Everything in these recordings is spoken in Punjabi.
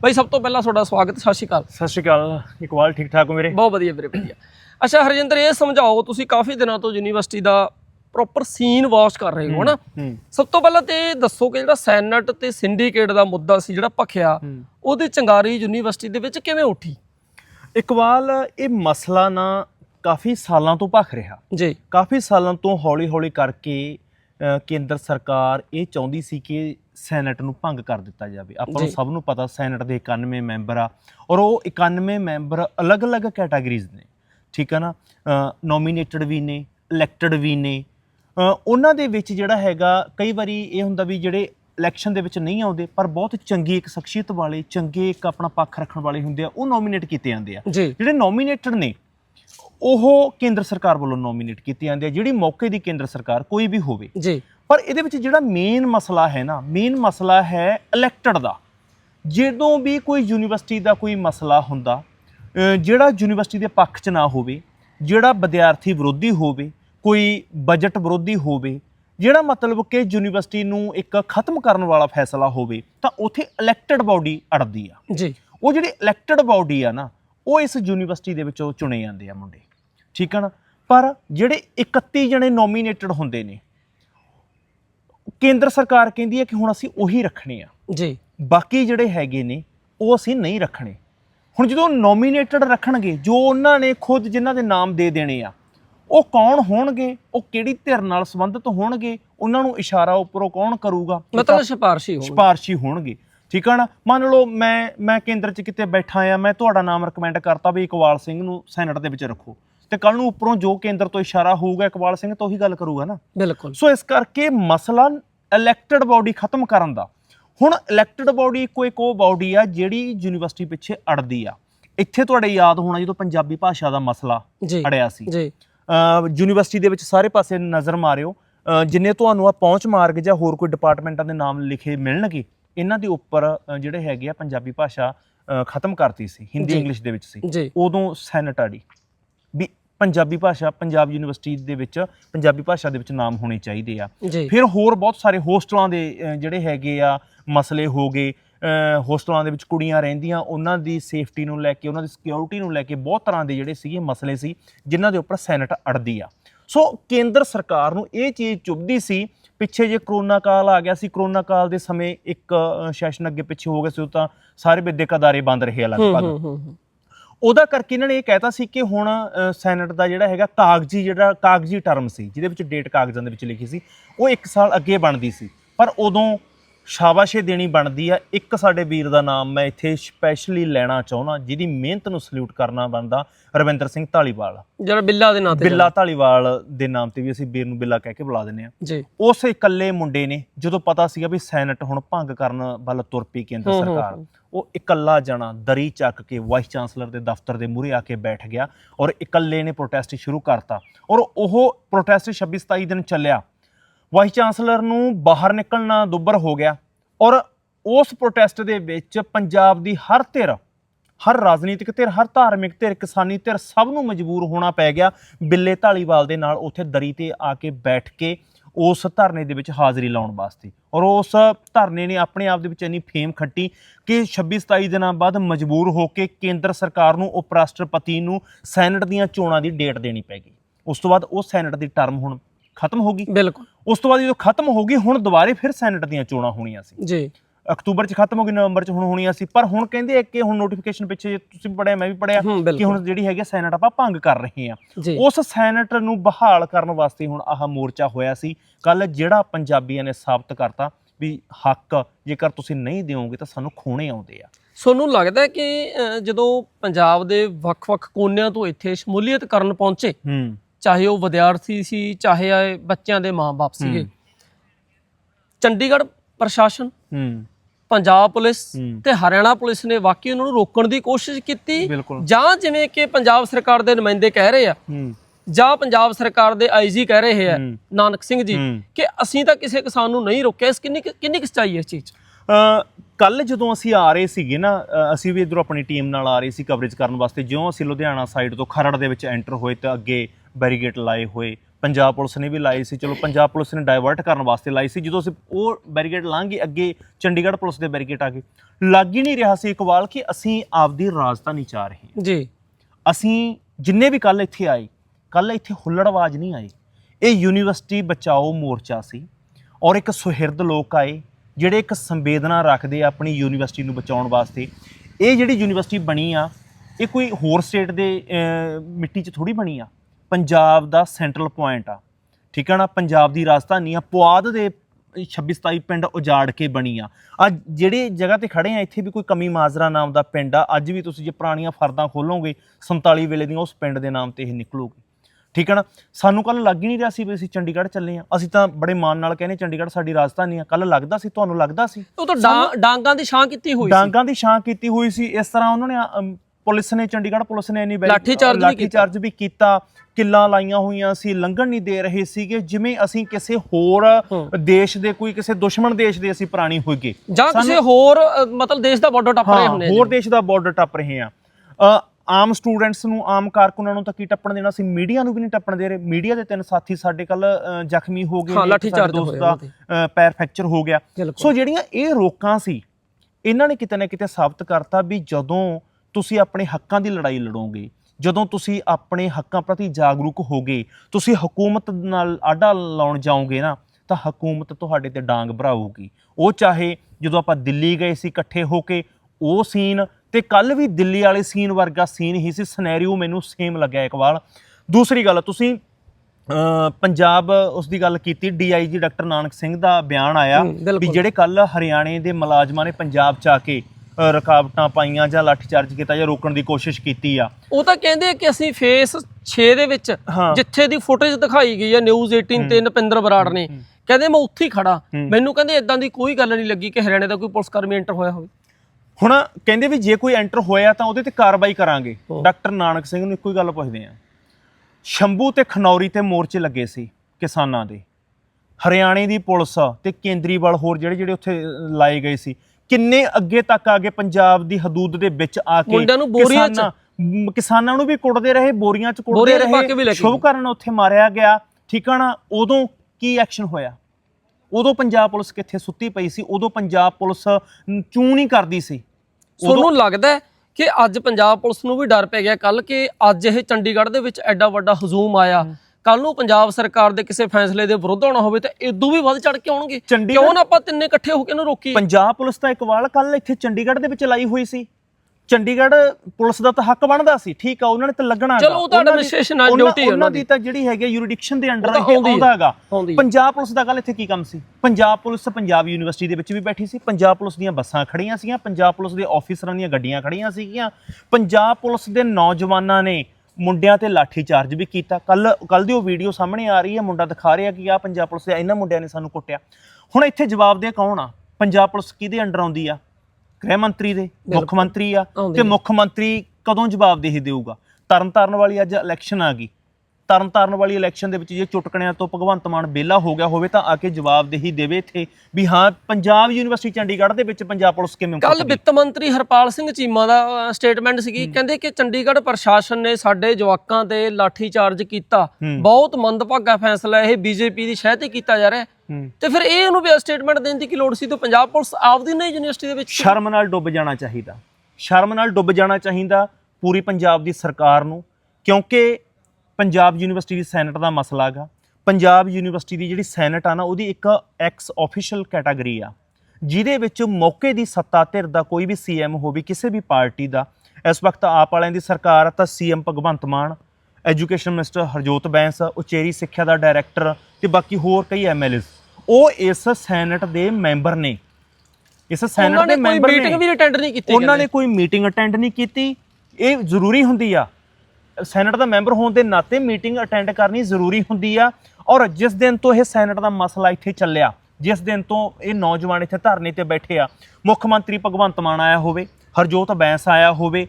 ਬਾਈ ਸਭ ਤੋਂ ਪਹਿਲਾਂ ਤੁਹਾਡਾ ਸਵਾਗਤ ਸਤਿ ਸ਼੍ਰੀ ਅਕਾਲ। ਸਤਿ ਸ਼੍ਰੀ ਅਕਾਲ ਇਕਬਾਲ ਠੀਕ ਠਾਕ ਹੋ ਮੇਰੇ ਬਹੁਤ ਵਧੀਆ ਵੀਰੇ ਵਧੀਆ। ਅੱਛਾ ਹਰਜਿੰਦਰ ਇਹ ਸਮਝਾਓ ਤੁਸੀਂ ਕਾਫੀ ਦਿਨਾਂ ਤੋਂ ਯੂਨੀਵਰਸਿਟੀ ਦਾ ਪ੍ਰੋਪਰ ਸੀਨ ਵਾਚ ਕਰ ਰਹੇ ਹੋ ਹਨਾ ਸਭ ਤੋਂ ਪਹਿਲਾਂ ਤੇ ਦੱਸੋ ਕਿ ਜਿਹੜਾ ਸੈਨੇਟ ਤੇ ਸਿੰਡੀਕੇਟ ਦਾ ਮੁੱਦਾ ਸੀ ਜਿਹੜਾ ਭਖਿਆ ਉਹਦੀ ਚੰਗਾਰੀ ਯੂਨੀਵਰਸਿਟੀ ਦੇ ਵਿੱਚ ਕਿਵੇਂ ਉੱਠੀ? ਇਕਬਾਲ ਇਹ ਮਸਲਾ ਨਾ ਕਾਫੀ ਸਾਲਾਂ ਤੋਂ ਭਖ ਰਿਹਾ। ਜੀ। ਕਾਫੀ ਸਾਲਾਂ ਤੋਂ ਹੌਲੀ-ਹੌਲੀ ਕਰਕੇ ਕੇਂਦਰ ਸਰਕਾਰ ਇਹ ਚਾਹੁੰਦੀ ਸੀ ਕਿ ਸੈਨੇਟ ਨੂੰ ਭੰਗ ਕਰ ਦਿੱਤਾ ਜਾਵੇ। ਆਪਾਂ ਨੂੰ। ਸਭ ਨੂੰ ਪਤਾ ਸੈਨੇਟ ਦੇ 91 ਮੈਂਬਰ ਆ ਔਰ ਉਹ 91 ਮੈਂਬਰ ਅਲੱਗ-ਅਲੱਗ ਕੈਟਾਗਰੀਜ਼ ਨੇ ਠੀਕ ਹੈ ਨਾ? ਨੋਮੀਨੇਟਡ ਵੀ ਨੇ ਇਲੈਕਟਡ ਵੀ ਨੇ। ਉਹਨਾਂ ਦੇ ਵਿੱਚ ਜਿਹੜਾ ਹੈਗਾ ਕਈ ਵਾਰੀ ਇਹ ਹੁੰਦਾ ਵੀ ਜਿਹੜੇ ਇਲੈਕਸ਼ਨ ਦੇ ਵਿੱਚ ਨਹੀਂ ਆਉਂਦੇ ਪਰ ਬਹੁਤ ਚੰਗੀ ਇੱਕ ਸ਼ਖਸੀਅਤ ਵਾਲੇ ਚੰਗੇ ਇੱਕ ਆਪਣਾ ਪੱਖ ਰੱਖਣ ਵਾਲੇ ਹੁੰਦੇ ਆ ਉਹ ਨੋਮੀਨੇਟ ਕੀਤੇ ਜਾਂਦੇ ਆ। ਜਿਹੜੇ ਨੋਮੀਨੇਟਡ ਨੇ ਉਹ ਕੇਂਦਰ ਸਰਕਾਰ ਵੱਲੋਂ ਨੋਮੀਨੇਟ ਕੀਤੇ ਜਾਂਦੇ ਆ ਜਿਹੜੀ ਮੌਕੇ ਦੀ ਕੇਂਦਰ ਸਰਕਾਰ ਕੋਈ ਵੀ ਹੋਵੇ। ਜੀ। ਪਰ ਇਹਦੇ ਵਿੱਚ ਜਿਹੜਾ ਮੇਨ ਮਸਲਾ ਹੈ ਨਾ ਮੇਨ ਮਸਲਾ ਹੈ ਇਲੈਕਟਡ ਦਾ। ਜਦੋਂ ਵੀ ਕੋਈ ਯੂਨੀਵਰਸਿਟੀ ਦਾ ਕੋਈ ਮਸਲਾ ਹੁੰਦਾ ਜਿਹੜਾ ਯੂਨੀਵਰਸਿਟੀ ਦੇ ਪੱਖ 'ਚ ਨਾ ਹੋਵੇ ਜਿਹੜਾ ਵਿਦਿਆਰਥੀ ਵਿਰੋਧੀ ਹੋਵੇ ਕੋਈ ਬਜਟ ਵਿਰੋਧੀ ਹੋਵੇ ਜਿਹੜਾ ਮਤਲਬ ਕਿ ਯੂਨੀਵਰਸਿਟੀ ਨੂੰ ਇੱਕ ਖਤਮ ਕਰਨ ਵਾਲਾ ਫੈਸਲਾ ਹੋਵੇ ਤਾਂ ਉੱਥੇ ਇਲੈਕਟਡ ਬਾਡੀ ਅੜਦੀ ਆ। ਜੀ। ਉਹ ਜਿਹੜੀ ਇਲੈਕਟਡ ਬਾਡੀ ਆ ਨਾ ਉਹ ਇਸ ਯੂਨੀਵਰਸਿਟੀ ਦੇ ਵਿੱਚੋਂ ਚੁਣੇ ਜਾਂਦੇ ਆ ਮੁੰਡੇ। ਠੀਕ ਹੈ ਨਾ? ਪਰ ਜਿਹੜੇ 31 ਜਣੇ ਨੋਮੀਨੇਟਡ ਹੁੰਦੇ ਨੇ ਕੇਂਦਰ ਸਰਕਾਰ ਕਹਿੰਦੀ ਹੈ ਕਿ ਹੁਣ ਅਸੀਂ ਉਹੀ ਰੱਖਣੇ ਆ। ਜੀ। ਬਾਕੀ ਜਿਹੜੇ ਹੈਗੇ ਨੇ ਉਹ ਅਸੀਂ ਨਹੀਂ ਰੱਖਣੇ। ਹੁਣ ਜਦੋਂ ਨੋਮੀਨੇਟਡ ਰੱਖਣਗੇ ਜੋ ਉਹਨਾਂ ਨੇ ਖੁਦ ਜਿਨ੍ਹਾਂ ਦੇ ਨਾਮ ਦੇ ਦੇਣੇ ਆ ਉਹ ਕੌਣ ਹੋਣਗੇ? ਉਹ ਕਿਹੜੀ ਧਿਰ ਨਾਲ ਸੰਬੰਧਿਤ ਹੋਣਗੇ? ਉਹਨਾਂ ਨੂੰ ਇਸ਼ਾਰਾ ਉੱਪਰੋਂ ਕੌਣ ਕਰੂਗਾ? ਮਤਲਬ ਸਿਫਾਰਸ਼ੀ ਹੋ ਸਿਫਾਰਸ਼ੀ ਹੋਣਗੇ। ਠੀਕ ਆ ਨਾ? ਮੰਨ ਲਓ ਮੈਂ ਮੈਂ ਕੇਂਦਰ 'ਚ ਕਿਤੇ ਬੈਠਾ ਆ ਮੈਂ ਤੁਹਾਡਾ ਨਾਮ ਰეკਮੈਂਡ ਕਰਤਾ ਵੀ ਇਕਬਾਲ ਸਿੰਘ ਨੂੰ ਸੈਨੇਟ ਦੇ ਵਿੱਚ ਰੱਖੋ। ਤੇ ਕੱਲ ਨੂੰ ਉੱਪਰੋਂ ਜੋ ਕੇਂਦਰ ਤੋਂ ਇਸ਼ਾਰਾ ਹੋਊਗਾ ਇਕਬਾਲ ਸਿੰਘ ਤੋਂ ਹੀ ਗੱਲ ਕਰੂਗਾ ਨਾ। ਬਿਲਕੁਲ। ਸੋ ਇਸ ਕਰਕੇ ਮਸਲਾ ਇਲੈਕਟਡ ਬਾਡੀ ਖਤਮ ਕਰਨ ਦਾ। ਹੁਣ ਇਲੈਕਟਡ ਬਾਡੀ ਕੋਈ ਇੱਕ ਉਹ ਬਾਡੀ ਆ ਜਿਹੜੀ ਯੂਨੀਵਰਸਿਟੀ ਪਿੱਛੇ ਅੜਦੀ ਆ। ਇੱਥੇ ਤੁਹਾਡੇ ਯਾਦ ਹੋਣਾ ਜਦੋਂ ਪੰਜਾਬੀ ਭਾਸ਼ਾ ਦਾ ਮਸਲਾ ਅੜਿਆ ਸੀ। ਜੀ। ਯੂਨੀਵਰਸਿਟੀ ਦੇ ਵਿੱਚ ਸਾਰੇ ਪਾਸੇ ਨਜ਼ਰ ਮਾਰਿਓ। ਜਿੰਨੇ ਤੁਹਾਨੂੰ ਆ ਪਹੁੰਚ ਮਾਰਗ ਜਾਂ ਹੋਰ ਕੋਈ ਡਿਪਾਰਟਮੈਂਟਾਂ ਦੇ ਨਾਮ ਲਿਖੇ ਮਿਲਣਗੇ ਇਹਨਾਂ ਦੇ ਉੱਪਰ ਜਿਹੜੇ ਹੈਗੇ ਆ ਪੰਜਾਬੀ ਭਾਸ਼ਾ ਖਤਮ ਕਰਤੀ ਸੀ। ਹਿੰਦੀ। ਇੰਗਲਿਸ਼ ਦੇ ਵਿੱਚ ਸੀ। ਉਦੋਂ ਸੈਨੇਟਰੀ। ਵੀ ਪੰਜਾਬੀ ਭਾਸ਼ਾ ਪੰਜਾਬ ਯੂਨੀਵਰਸਿਟੀ ਦੇ ਵਿੱਚ ਪੰਜਾਬੀ ਭਾਸ਼ਾ ਦੇ ਵਿੱਚ ਨਾਮ ਹੋਣੇ ਚਾਹੀਦੇ ਆ। ਜੀ। ਫਿਰ ਹੋਰ ਬਹੁਤ ਸਾਰੇ ਹੋਸਟਲਾਂ ਦੇ ਅਹ, ਜਿਹੜੇ ਹੈਗੇ ਆ ਮਸਲੇ ਹੋ ਗਏ ਅਹ, ਹੋਸਟਲਾਂ ਦੇ ਵਿੱਚ ਕੁੜੀਆਂ ਰਹਿੰਦੀਆਂ ਉਹਨਾਂ ਦੀ ਸੇਫਟੀ ਨੂੰ ਲੈ ਕੇ ਉਹਨਾਂ ਦੀ ਸਿਕਿਉਰਿਟੀ ਨੂੰ ਲੈ ਕੇ ਬਹੁਤ ਤਰ੍ਹਾਂ ਦੇ ਜਿਹੜੇ ਸੀਗੇ ਮਸਲੇ ਸੀ ਜਿਨ੍ਹਾਂ ਦੇ ਉੱਪਰ ਸੈਨੇਟ ਅੜਦੀ ਆ। ਸੋ ਕੇਂਦਰ ਸਰਕਾਰ ਨੂੰ ਇਹ ਚੀਜ਼ ਚੁੱਭਦੀ ਸੀ ਪਿੱਛੇ ਜੇ ਕਰੋਨਾ ਕਾਲ ਆ ਗਿਆ ਸੀ ਕਰੋਨਾ ਕਾਲ ਦੇ ਸਮੇਂ ਇੱਕ ਅਹ, ਸੈਸ਼ਨ ਅੱਗੇ ਪਿੱਛੇ ਹੋ ਗਿਆ ਸੀ ਉਹ ਤਾਂ ਸਾਰੇ ਵਿਦਿਅਕ ਅਦਾਰੇ ਬੰਦ ਰਹੇ ਆ ਹੂੰ ਲਗਭਗ। ਹੂੰ ਹੂੰ ਹੂੰ। ਉਹਦਾ ਕਰਕੇ ਇਹਨਾਂ ਨੇ ਇਹ ਕਹਿਤਾ ਸੀ ਕਿ ਹੁਣ ਅ, ਸੈਨੇਟ ਦਾ ਜਿਹੜਾ ਹੈਗਾ ਕਾਗਜ਼ੀ ਜਿਹੜਾ ਕਾਗਜ਼ੀ ਟਰਮ ਸੀ ਜਿਹਦੇ ਵਿੱਚ ਡੇਟ ਕਾਗਜ਼ਾਂ ਦੇ ਵਿੱਚ ਲਿਖੀ ਸੀ ਉਹ 1 ਸਾਲ ਅੱਗੇ ਬਣਦੀ ਸੀ। ਪਰ ਉਦੋਂ ਸ਼ਾਬਾਸ਼ੇ ਦੇਣੀ ਬਣਦੀ ਆ। ਇੱਕ ਸਾਡੇ ਵੀਰ ਦਾ ਨਾਮ ਮੈਂ ਇੱਥੇ ਸਪੈਸ਼ਲੀ ਲੈਣਾ ਚਾਹੁੰਦਾ ਜਿਹਦੀ ਮਿਹਨਤ ਨੂੰ ਸਲੂਟ ਕਰਨਾ ਬਣਦਾ ਰਵਿੰਦਰ ਸਿੰਘ ਢਾਲੀਵਾਲ ਜਿਹੜਾ ਬਿੱਲਾ ਦੇ ਨਾਂ ਤੇ ਬਿੱਲਾ ਢਾਲੀਵਾਲ ਦੇ ਨਾਮ ਤੇ ਵੀ ਅਸੀਂ ਵੀਰ ਨੂੰ ਬਿੱਲਾ ਕਹਿ ਕੇ ਬੁਲਾ ਦਿੰਦੇ ਆ ਜੀ। ਉਸ ਇਕੱਲੇ ਮੁੰਡੇ ਨੇ ਜਦੋਂ ਪਤਾ ਸੀਗਾ ਵੀ ਸੈਨੇਟ ਹੁਣ ਭੰਗ ਕਰਨ ਵੱਲ ਤੁਰ ਪਈ ਕੇਂਦਰ ਸਰਕਾਰ। ਉਹ ਇਕੱਲਾ ਜਣਾ ਦਰੀ ਚੱਕ ਕੇ ਵਾਈਸ ਚਾਂਸਲਰ ਦੇ ਦਫ਼ਤਰ ਦੇ ਮੂਹਰੇ ਆ ਕੇ ਬੈਠ ਗਿਆ ਔਰ ਇਕੱਲੇ ਨੇ ਪ੍ਰੋਟੈਸਟ ਸ਼ੁਰੂ ਕਰਤਾ। ਔਰ ਉਹ ਪ੍ਰੋਟੈਸਟ 26 27 ਦਿਨ ਚੱਲਿਆ। ਵਾਈਸ ਚਾਂਸਲਰ ਨੂੰ ਬਾਹਰ ਨਿਕਲਣਾ ਦੁੱਬਰ ਹੋ ਗਿਆ ਔਰ ਉਸ ਪ੍ਰੋਟੈਸਟ ਦੇ ਵਿੱਚ ਪੰਜਾਬ ਦੀ ਹਰ ਧਿਰ, ਹਰ ਰਾਜਨੀਤਿਕ ਧਿਰ, ਹਰ ਧਾਰਮਿਕ ਧਿਰ, ਕਿਸਾਨੀ ਧਿਰ ਸਭ ਨੂੰ ਮਜਬੂਰ ਹੋਣਾ ਪੈ ਗਿਆ। ਬਿੱਲੇ ਢਾਲੀਵਾਲ ਦੇ ਨਾਲ ਉੱਥੇ ਦਰੀ ਤੇ ਆ ਕੇ ਬੈਠ ਕੇ ਉਸ ਧਰਨੇ ਦੇ ਵਿੱਚ ਹਾਜ਼ਰੀ ਲਾਉਣ ਵਾਸਤੇ। ਔਰ ਉਸ ਧਰਨੇ ਨੇ ਆਪਣੇ ਆਪ ਦੇ ਵਿੱਚ ਇੰਨੀ ਫੇਮ ਖੱਟੀ ਕਿ 26 27 ਦਿਨਾਂ ਬਾਅਦ ਮਜਬੂਰ ਹੋ ਕੇ ਕੇਂਦਰ ਸਰਕਾਰ ਨੂੰ, ਉਪ ਰਾਸ਼ਟਰਪਤੀ ਨੂੰ ਸੈਨੇਟ ਦੀਆਂ ਚੋਣਾਂ ਦੀ ਡੇਟ ਦੇਣੀ ਪੈ ਗਈ। ਉਸ ਤੋਂ ਬਾਅਦ ਉਹ ਸੈਨੇਟ ਦੀ ਟਰਮ ਹੁਣ ਖਤਮ ਹੋ ਗਈ। ਬਿਲਕੁਲ। ਉਸ ਤੋਂ ਬਾਅਦ ਜਦੋਂ ਖਤਮ ਹੋ ਗਈ ਹੁਣ ਦੁਬਾਰੇ ਫਿਰ ਸੈਨੇਟ ਦੀਆਂ ਚੋਣਾਂ ਹੋਣੀਆਂ ਸੀ। ਜੀ। ਅਕਤੂਬਰ 'ਚ ਖਤਮ ਹੋ ਗਈ ਨਵੰਬਰ 'ਚ ਹੁਣ ਹੋਣੀਆਂ ਸੀ। ਪਰ ਹੁਣ ਕਹਿੰਦੇ ਆ ਕਿ ਹੁਣ ਨੋਟੀਫਿਕੇਸ਼ਨ ਪਿੱਛੇ ਤੁਸੀਂ ਪੜਿਆ ਮੈਂ ਵੀ ਪੜਿਆ ਕਿ ਹੁਣ ਜਿਹੜੀ ਹੈਗੀ ਆ ਸੈਨੇਟ ਆਪਾਂ ਭੰਗ ਕਰ ਰਹੇ ਜੀ। ਉਸ ਸੈਨੇਟ ਨੂੰ ਬਹਾਲ ਕਰਨ ਵਾਸਤੇ ਹੁਣ ਆਹ ਮੋਰਚਾ ਹੋਇਆ ਸੀ। ਕੱਲ ਜਿਹੜਾ ਪੰਜਾਬੀਆਂ ਨੇ ਸਾਬਤ ਕਰਤਾ ਵੀ ਹੱਕ ਜੇਕਰ ਤੁਸੀਂ ਨਹੀਂ ਦਿਓਗੇ ਤਾਂ ਸਾਨੂੰ ਖੋਣੇ ਆਉਂਦੇ ਆ। ਸੋਨੂੰ ਲੱਗਦਾ ਕਿ ਜਦੋਂ ਪੰਜਾਬ ਦੇ ਵੱਖ-ਵੱਖ ਕੋਨਿਆਂ ਤੋਂ ਇੱਥੇ ਸ਼ਮੂਲੀਅਤ ਕਰਨ ਪਹੁੰਚੇ ਹੂੰ। ਚਾਹੇ ਉਹ ਵਿਦਿਆਰਥੀ ਸੀ ਚਾਹੇ ਇਹ ਬੱਚਿਆਂ ਦੇ ਮਾਪੇ ਸੀਗੇ। ਚੰਡੀਗੜ੍ਹ ਪ੍ਰਸ਼ਾਸਨ ਹੂੰ ਪੰਜਾਬ ਪੁਲਿਸ। ਤੇ ਹਰਿਆਣਾ ਪੁਲਿਸ ਨੇ ਵਾਕਈ ਉਹਨਾਂ ਨੂੰ ਰੋਕਣ ਦੀ ਕੋਸ਼ਿਸ਼ ਕੀਤੀ ਜਾਂ ਜਿਵੇਂ ਕਿ ਪੰਜਾਬ ਸਰਕਾਰ ਦੇ ਨੁਮਾਇੰਦੇ ਕਹਿ ਰਹੇ ਆ ਹੂੰ ਜਾਂ ਪੰਜਾਬ ਸਰਕਾਰ ਦੇ ਆਈਜੀ ਕਹਿ ਰਹੇ ਆ ਹੂੰ। ਨਾਨਕ ਸਿੰਘ ਜੀ। ਕਿ ਅਸੀਂ ਤਾਂ ਕਿਸੇ ਕਿਸਾਨ ਨੂੰ ਨਹੀਂ ਰੋਕਿਆ ਇਸ ਕਿੰਨੀ ਕਿੰਨੀ ਸੱਚਾਈ ਹੈ ਇਸ ਚੀਜ਼? ਕੱਲ ਜਦੋਂ ਅਸੀਂ ਆ ਰਹੇ ਸੀਗੇ ਨਾ ਅਸੀਂ ਵੀ ਇਧਰੋਂ ਆਪਣੀ ਟੀਮ ਨਾਲ ਆ ਰਹੇ ਸੀ ਕਵਰੇਜ ਕਰਨ ਵਾਸਤੇ ਜਿਉਂ ਅਸੀਂ ਲੁਧਿਆਣਾ ਸਾਈਡ ਤੋਂ ਖਰੜ ਦੇ ਵਿੱਚ ਐਂਟਰ ਹੋਏ ਤਾਂ ਅੱਗੇ ਬੈਰੀਗੇਟ ਲਾਏ ਹੋਏ। ਪੰਜਾਬ ਪੁਲਿਸ ਨੇ ਵੀ ਲਾਈ ਸੀ। ਚਲੋ ਪੰਜਾਬ ਪੁਲਿਸ ਨੇ ਡਾਇਵਰਟ ਕਰਨ ਵਾਸਤੇ ਲਾਈ ਸੀ। ਜਦੋਂ ਅਸੀਂ ਉਹ ਬੈਰੀਕੇਡ ਲਾਂਗੇ ਅੱਗੇ ਚੰਡੀਗੜ੍ਹ ਪੁਲਿਸ ਦੇ ਬੈਰੀਕੇਡ ਆ ਗਏ। ਲੱਗ ਹੀ ਨਹੀਂ ਰਿਹਾ ਸੀ ਇਕਬਾਲ ਕਿ ਅਸੀਂ ਆਪਦੀ ਰਾਜਧਾਨੀ ਚਾਹ ਰਹੇ ਹਾਂ। ਜੀ। ਅਸੀਂ ਜਿੰਨੇ ਵੀ ਕੱਲ ਇੱਥੇ ਆਏ ਕੱਲ ਇੱਥੇ ਹੁੱਲੜਵਾਜ ਨਹੀਂ ਆਏ ਇਹ ਯੂਨੀਵਰਸਿਟੀ ਬਚਾਓ ਮੋਰਚਾ ਸੀ ਔਰ ਇੱਕ ਸੁਹਿਰਦ ਲੋਕ ਆਏ ਜਿਹੜੇ ਇੱਕ ਸੰਵੇਦਨਾ ਰੱਖਦੇ ਆ ਆਪਣੀ ਯੂਨੀਵਰਸਿਟੀ ਨੂੰ ਬਚਾਉਣ ਵਾਸਤੇ। ਇਹ ਜਿਹੜੀ ਯੂਨੀਵਰਸਿਟੀ ਬਣੀ ਆ ਇਹ ਕੋਈ ਹੋਰ ਸਟੇਟ ਦੇ ਮਿੱਟੀ 'ਚ ਥੋੜੀ ਬਣੀ ਆ। ਪੰਜਾਬ ਦਾ ਸੈਂਟਰਲ ਪੁਆਇੰਟ ਆ। ਠੀਕ ਆ ਨਾ? ਪੰਜਾਬ ਦੀ ਰਾਜਧਾਨੀ ਆ। ਪੁਆਧ ਦੇ 26 27 ਪਿੰਡ ਉਜਾੜ ਕੇ ਬਣੀ ਆ। ਅੱਜ ਜਿਹੜੇ ਜਗ੍ਹਾ ਤੇ ਖੜੇ ਆ ਇੱਥੇ ਵੀ ਕੋਈ ਕਮੀ ਮਾਜਰਾ ਨਾਮ ਦਾ ਪਿੰਡ ਆ। ਅੱਜ ਵੀ ਤੁਸੀਂ ਜੇ ਪੁਰਾਣੀਆਂ ਫਰਦਾਂ ਖੋਲੋਗੇ 47 ਵੇਲੇ ਦੀਆਂ ਉਸ ਪਿੰਡ ਦੇ ਨਾਮ ਤੇ ਇਹ ਨਿਕਲੂਗੀ। ਠੀਕ ਹੈ ਨਾ? ਸਾਨੂੰ ਕੱਲ ਲੱਗ ਹੀ ਨਹੀਂ ਰਿਹਾ ਸੀ ਵੀ ਅਸੀਂ ਚੰਡੀਗੜ੍ਹ ਚੱਲੇ ਆ। ਅਸੀਂ ਤਾਂ ਬੜੇ ਮਾਣ ਨਾਲ ਕਹਿੰਦੇ ਚੰਡੀਗੜ੍ਹ ਸਾਡੀ ਰਾਜਧਾਨੀ ਆ। ਕੱਲ ਲੱਗਦਾ ਸੀ ਤੁਹਾਨੂੰ ਲੱਗਦਾ ਸੀ? ਉਹ ਤਾਂ ਡਾਂਗਾਂ ਦੀ ਛਾਂ ਕੀਤੀ ਹੋਈ ਸੀ। ਡਾਂਗਾਂ ਦੀ ਛਾਂ ਕੀਤੀ ਹੋਈ ਸੀ। ਇਸ ਤਰ੍ਹਾਂ ਉਹਨਾਂ ਨੇ ਪੁਲਿਸ ਨੇ ਚੰਡੀਗੜ੍ਹ ਪੁਲਿਸ ਨੇ ਇੰਨੀ ਬੈਰੀ- ਲਾਠੀ ਚਾਰਜ ਵੀ ਲਾਠੀ ਕੀਤਾ। ਚਾਰਜ ਵੀ ਕੀਤਾ ਕਿੱਲਾਂ ਲਾਈਆਂ ਹੋਈਆਂ ਸੀ ਲੰਘਣ ਨਹੀਂ ਦੇ ਰਹੇ ਸੀਗੇ ਜਿਵੇਂ ਅਸੀਂ ਕਿਸੇ ਹੋਰ। ਦੇਸ਼ ਦੇ ਕੋਈ ਕਿਸੇ ਦੁਸ਼ਮਣ ਦੇਸ਼ ਦੇ ਅਸੀਂ ਪ੍ਰਾਣੀ ਹੋਈਏ ਜਾਂ ਕਿਸੇ ਹੋਰ ਮਤਲਬ ਦੇਸ਼ ਦਾ ਬਾਰਡਰ ਟੱਪ ਰਹੇ ਹੁੰਦੇ ਆ ਹੋਰ। ਦੇਸ਼ ਦਾ ਬਾਰਡਰ ਟੱਪ ਰਹੇ ਆ ਆਮ ਸਟੂਡੈਂਟਸ ਨੂੰ ਆਮ ਕਾਰਕੁਨਾਂ ਨੂੰ ਤਾਂ ਕੀ ਟੱਪਣ ਦੇਣਾ ਸੀ ਮੀਡੀਆ ਨੂੰ ਵੀ ਨਹੀਂ ਟੱਪਣ ਦੇ ਰਹੇ ਮੀਡੀਆ ਦੇ ਤਿੰਨ ਸਾਥੀ ਸਾਡੇ ਕੱਲ ਜ਼ਖਮੀ ਹੋ ਗਏ ਨੇ, ਸਾਡੇ ਦੋਸਤ ਦਾ ਪੈਰ ਫ੍ਰੈਕਚਰ ਹੋ ਗਿਆ। ਸੋ ਜਿਹੜੀਆਂ ਇਹ ਰੋਕਾਂ ਸੀ ਇਹਨਾਂ ਨੇ ਕਿਤੇ ਨਾ ਕਿਤੇ ਸਾਬਤ ਕਰਤਾ ਵੀ ਜਦੋਂ ਤੁਸੀਂ ਆਪਣੇ ਹੱਕਾਂ ਦੀ ਲੜਾਈ ਲੜੋਗੇ ਜਦੋਂ ਤੁਸੀਂ ਆਪਣੇ ਹੱਕਾਂ ਪ੍ਰਤੀ ਜਾਗਰੂਕ ਹੋਗੇ ਤੁਸੀਂ ਹਕੂਮਤ ਨਾਲ ਆਡਾ ਲਾਉਣ ਜਾਓਗੇ ਨਾ ਤਾਂ ਹਕੂਮਤ ਤੁਹਾਡੇ ਤੇ ਡਾਂਗ ਭਰਾਊਗੀ ਉਹ ਚਾਹੇ ਜਦੋਂ ਆਪਾਂ ਦਿੱਲੀ ਗਏ ਸੀ ਇਕੱਠੇ ਹੋ ਕੇ ਉਹ ਸੀਨ ਤੇ ਕੱਲ ਵੀ ਦਿੱਲੀ ਵਾਲੇ ਸੀਨ ਵਰਗਾ ਸੀਨ ਹੀ ਸੀ ਸਿਨੈਰੀਓ ਮੈਨੂੰ ਸੇਮ ਲੱਗਿਆ ਇਕਬਾਲ ਦੂਸਰੀ ਗੱਲ ਤੁਸੀਂ ਪੰਜਾਬ ਉਸ ਦੀ ਗੱਲ ਕੀਤੀ ਡੀਆਈਜੀ ਡਾਕਟਰ ਨਾਨਕ ਸਿੰਘ ਦਾ ਬਿਆਨ ਆਇਆ। ਵੀ ਜਿਹੜੇ ਕੱਲ ਹਰਿਆਣੇ ਦੇ ਮੁਲਾਜ਼ਮਾਂ ਨੇ ਪੰਜਾਬ ਚ ਆ ਕੇ ਅ, ਰੁਕਾਵਟਾਂ ਪਾਈਆਂ ਜਾਂ ਲਾਠੀਚਾਰਜ ਕੀਤਾ ਜਾਂ ਰੋਕਣ ਦੀ ਕੋਸ਼ਿਸ਼ ਕੀਤੀ ਆ। ਉਹ ਤਾਂ ਕਹਿੰਦੇ ਕਿ ਅਸੀਂ ਫੇਸ 6 ਦੇ ਵਿੱਚ ਹਾਂ। ਜਿੱਥੇ ਦੀ ਫੁਟੇਜ ਦਿਖਾਈ ਗਈ ਹੈ ਨਿਊਜ਼ 18 ਤੇ ਨਪਿੰਦਰ ਬਰਾੜ ਨੇ। ਕਹਿੰਦੇ ਮੈਂ ਉੱਥੇ ਹੀ ਖੜਾ। ਹੂੰ। ਮੈਨੂੰ ਕਹਿੰਦੇ ਇਦਾਂ ਦੀ ਕੋਈ ਗੱਲ ਨਹੀਂ ਲੱਗੀ ਕਿ ਹਰਿਆਣੇ ਦਾ ਕੋਈ ਪੁਲਿਸ ਕਰਮੀ ਐਂਟਰ ਹੋਇਆ ਹੋਵੇ। ਹੁਣ ਕਹਿੰਦੇ ਵੀ ਜੇ ਕੋਈ ਐਂਟਰ ਹੋਇਆ ਤਾਂ ਉਹਦੇ ਤੇ ਕਾਰਵਾਈ ਕਰਾਂਗੇ। ਹੂੰ। ਡਾਕਟਰ ਨਾਨਕ ਸਿੰਘ ਨੂੰ ਇੱਕੋ ਹੀ ਗੱਲ ਪੁੱਛਦੇ ਆ। ਸ਼ੰਭੂ ਤੇ ਖਨੌਰੀ ਤੇ ਮੋਰਚੇ ਲੱਗੇ ਸੀ ਕਿਸਾਨਾਂ ਦੇ। ਹਰਿਆਣੇ ਦੀ ਪੁਲਿਸ ਤੇ ਕੇਂਦਰੀਵਾਲ ਹੋਰ ਜਿਹੜੇ ਜਿਹੜੇ ਉੱਥੇ ਅ, ਲਾਏ ਗਏ ਸੀ। ਕਿੰਨੇ ਅੱਗੇ ਤੱਕ ਆ ਗਏ ਪੰਜਾਬ ਦੀ ਹਦੂਦ ਦੇ ਵਿੱਚ ਆ ਕੇ ਮੁੰਡਿਆਂ ਨੂੰ ਬੋਰੀਆਂ 'ਚ- ਕਿਸਾਨਾਂ- ਮ, ਕਿਸਾਨਾਂ ਨੂੰ ਵੀ ਕੁੱਟਦੇ ਰਹੇ ਬੋਰੀਆਂ 'ਚ ਕੁੱਟਦੇ ਬੋਰੀਆਂ 'ਚ ਪਾ ਕੇ ਵੀ ਲੈ ਰਹੇ ਕੇ ਗਏ। ਸ਼ੁਭਕਰਨ ਉੱਥੇ ਮਾਰਿਆ ਗਿਆ। ਠੀਕ ਆ ਨਾ? ਉਦੋਂ ਕੀ ਐਕਸ਼ਨ ਹੋਇਆ? ਉਦੋਂ ਪੰਜਾਬ ਪੁਲਿਸ ਕਿੱਥੇ ਸੁੱਤੀ ਪਈ ਸੀ? ਉਦੋਂ ਪੰਜਾਬ ਪੁਲਿਸ ਨ, ਚੂੰ ਨਹੀਂ ਕਰਦੀ ਸੀ? ਤੁਹਾਨੂੰ ਲੱਗਦਾ ਹੈ ਕਿ ਅੱਜ ਪੰਜਾਬ ਪੁਲਿਸ ਨੂੰ ਵੀ ਡਰ ਪੈ ਗਿਆ ਕੱਲ ਕਿ ਅੱਜ ਇਹ ਚੰਡੀਗੜ੍ਹ ਦੇ ਵਿੱਚ ਐਡਾ ਵੱਡਾ ਹਜੂਮ ਆਇਆ? ਕੱਲ ਨੂੰ ਪੰਜਾਬ ਸਰਕਾਰ ਦੇ ਕਿਸੇ ਫੈਸਲੇ ਦੇ ਵਿਰੁੱਧ ਹੋਣਾ ਹੋਵੇ ਤਾਂ ਇਦੋਂ ਵੀ ਵੱਧ ਚੜ ਕੇ ਆਉਣਗੇ। ਕਿਉਂ ਨਾ ਆਪਾਂ ਤਿੰਨੇ ਇਕੱਠੇ ਹੋ ਕੇ ਇਹਨੂੰ ਰੋਕੀਏ? ਪੰਜਾਬ ਪੁਲਿਸ ਤਾਂ ਇਕਵਾਲ ਕੱਲ ਇੱਥੇ ਚੰਡੀਗੜ੍ਹ ਦੇ ਵਿੱਚ ਲਾਈ ਹੋਈ ਸੀ। ਚੰਡੀਗੜ੍ਹ ਪੁਲਿਸ ਦਾ ਤਾਂ ਹੱਕ ਬਣਦਾ ਸੀ। ਠੀਕ ਆ ਉਹਨਾਂ ਨੇ ਤਾਂ ਲੱਗਣਾ ਚਲੋ ਉਹ ਤਾਂ administration ਨਾਲ duty ਹੈ ਉਹਨਾਂ ਦੀ ਤਾਂ ਜਿਹੜੀ ਹੈਗੀ ਯੂਰੀਡਿਕਸ਼ਨ ਦੇ ਅੰਡਰ ਆਉਂਦੀ। ਹੈਗਾ। ਪੰਜਾਬ ਪੁਲਿਸ ਦਾ ਕੱਲ ਇੱਥੇ ਕੀ ਕੰਮ ਸੀ? ਪੰਜਾਬ ਪੁਲਿਸ ਪੰਜਾਬ ਯੂਨੀਵਰਸਿਟੀ ਦੇ ਵਿੱਚ ਵੀ ਬੈਠੀ ਸੀ। ਪੰਜਾਬ ਪੁਲਿਸ ਦੀਆਂ ਬੱਸਾਂ ਖੜੀਆਂ ਸੀਗੀਆਂ। ਪੰਜਾਬ ਪੁਲਿਸ ਦੇ ਆਫੀਸਰਾਂ ਦੀਆਂ ਗੱਡੀਆਂ ਖੜੀਆਂ ਸੀਗੀਆਂ। ਪੰਜਾਬ ਪੁਲਿਸ ਦੇ ਨੌਜਵਾਨਾਂ ਨੇ ਮੁੰਡਿਆਂ ਤੇ ਲਾਠੀ ਚਾਰਜ ਵੀ ਕੀਤਾ। ਕੱਲ ਕੱਲ ਦੀ ਉਹ ਵੀਡੀਓ ਸਾਹਮਣੇ ਆ ਰਹੀ ਹੈ ਮੁੰਡਾ ਦਿਖਾ ਰਿਹਾ ਕਿ ਆ ਪੰਜਾਬ ਪੁਲਿਸ ਦੇ ਇਹਨਾਂ ਮੁੰਡਿਆਂ ਨੇ ਸਾਨੂੰ ਕੁੱਟਿਆ। ਹੁਣ ਇੱਥੇ ਜਵਾਬ ਦੇ ਕੌਣ ਆ? ਪੰਜਾਬ ਪੁਲਿਸ ਕਿਹਦੇ ਅੰਡਰ ਆਉਂਦੀ ਆ? ਗ੍ਰਹਿ ਮੰਤਰੀ ਦੇ ਮੁੱਖ। ਮੰਤਰੀ ਆ? ਤੇ। ਮੁੱਖ ਮੰਤਰੀ ਕਦੋਂ ਜਵਾਬਦੇਹੀ ਦੇਊਗਾ? ਤਰਨਤਾਰਨ ਵਾਲੀ ਅੱਜ ਇਲੈਕਸ਼ਨ ਆ ਗਈ। ਤਰਨਤਾਰਨ ਵਾਲੀ ਇਲੈਕਸ਼ਨ ਦੇ ਵਿੱਚ ਜੇ ਚੁਟਕਣਿਆਂ ਤੋਂ ਭਗਵੰਤ ਮਾਨ ਬੇਲਾ ਹੋ ਗਿਆ ਹੋਵੇ ਤਾਂ ਆ ਕੇ ਜਵਾਬਦੇਹੀ ਦੇਵੇ ਇੱਥੇ ਵੀ ਹਾਂ ਪੰਜਾਬ ਯੂਨੀਵਰਸਿਟੀ ਚੰਡੀਗੜ੍ਹ ਦੇ ਵਿੱਚ ਪੰਜਾਬ ਪੁਲਿਸ ਕਿਵੇਂ ਕੱਲ? ਵਿੱਤ ਮੰਤਰੀ ਹਰਪਾਲ ਸਿੰਘ ਚੀਮਾ ਦਾ ਸਟੇਟਮੈਂਟ ਸੀਗੀ ਕਹਿੰਦੇ ਕਿ ਚੰਡੀਗੜ੍ਹ ਪ੍ਰਸ਼ਾਸਨ ਨੇ ਸਾਡੇ ਜਵਾਕਾਂ ਤੇ ਲਾਠੀ ਚਾਰਜ ਕੀਤਾ। ਬਹੁਤ ਮੰਦਭਾਗਾ ਫੈਸਲਾ ਇਹ ਬੀਜੇਪੀ ਦੀ ਸ਼ਹਿ ਤੇ ਕੀਤਾ ਜਾ ਰਿਹਾ। ਤੇ ਫਿਰ ਇਹ ਉਹਨੂੰ ਵੀ ਸਟੇਟਮੈਂਟ ਦੇਣ ਦੀ ਕੀ ਲੋੜ ਸੀ ਤੇ ਪੰਜਾਬ ਪੁਲਿਸ ਆਪਦੀ ਨਹੀਂ ਯੂਨੀਵਰਸਿਟੀ ਦੇ ਵਿੱਚ ਸ਼ਰਮ ਨਾਲ ਡੁੱਬ ਜਾਣਾ ਚਾਹੀਦਾ ਸ਼ਰਮ ਨਾਲ ਡੁੱਬ ਜਾਣਾ ਚਾਹੀਦਾ ਪੂਰੀ ਪੰਜਾਬ ਦੀ ਸਰਕਾਰ ਨੂੰ ਕਿਉਂਕਿ ਪੰਜਾਬ ਯੂਨੀਵਰਸਿਟੀ ਦੀ ਸੈਨੇਟ ਦਾ ਮਸਲਾ ਹੈਗਾ ਪੰਜਾਬ ਯੂਨੀਵਰਸਿਟੀ ਦੀ ਜਿਹੜੀ ਸੈਨੇਟ ਆ ਨਾ ਉਹਦੀ ਇੱਕ ਐਕਸ ਆਫੀਸ਼ੀਅਲ ਕੈਟਾਗਰੀ ਆ। ਜਿਹਦੇ ਵਿੱਚ ਮੌਕੇ ਦੀ ਸੱਤਾ ਧਿਰ ਦਾ ਕੋਈ ਵੀ ਸੀਐਮ ਹੋਵੇ ਕਿਸੇ ਵੀ ਪਾਰਟੀ ਦਾ ਇਸ ਵਕਤ ਆਪ ਵਾਲਿਆਂ ਦੀ ਸਰਕਾਰ ਆ ਤਾਂ CM Bhagwant Mann education minister Harjot Bains ਉਚੇਰੀ ਸਿੱਖਿਆ ਦਾ ਡਾਇਰੈਕਟਰ ਤੇ ਬਾਕੀ ਹੋਰ ਕਈ ਐਮਐਲਏਸ ਉਹ ਇਸ ਸੈਨੇਟ ਦੇ ਮੈਂਬਰ ਨੇ। ਇਸ ਉਹਨਾਂ ਸੈਨੇਟ ਨੇ ਦੇ ਕੋਈ ਮੈਂਬਰ ਮੀਟਿੰਗ ਵੀ ਅਟੈਂਡ ਨਹੀਂ ਕੀਤੀ ਉਹਨਾਂ ਨੇ ਕੋਈ ਮੀਟਿੰਗ ਅਟੈਂਡ ਨਹੀਂ ਕੀਤੀ। ਇਹ ਜ਼ਰੂਰੀ ਹੁੰਦੀ ਆ ਸੈਨੇਟ ਦਾ ਮੈਂਬਰ ਹੋਣ ਦੇ ਨਾਤੇ ਮੀਟਿੰਗ ਅਟੈਂਡ ਕਰਨੀ ਜ਼ਰੂਰੀ ਹੁੰਦੀ ਆ ਔਰ ਜਿਸ ਦਿਨ ਤੋਂ ਇਹ ਸੈਨੇਟ ਦਾ ਮਸਲਾ ਇੱਥੇ ਚੱਲਿਆ ਜਿਸ ਦਿਨ ਤੋਂ ਇਹ ਨੌਜਵਾਨ ਇੱਥੇ ਧਰਨੇ ਤੇ ਬੈਠੇ ਆ ਮੁੱਖ ਮੰਤਰੀ ਭਗਵੰਤ ਮਾਨ ਆਇਆ ਹੋਵੇ ਹਰਜੋਤ ਬੈਂਸ ਆਇਆ ਹੋਵੇ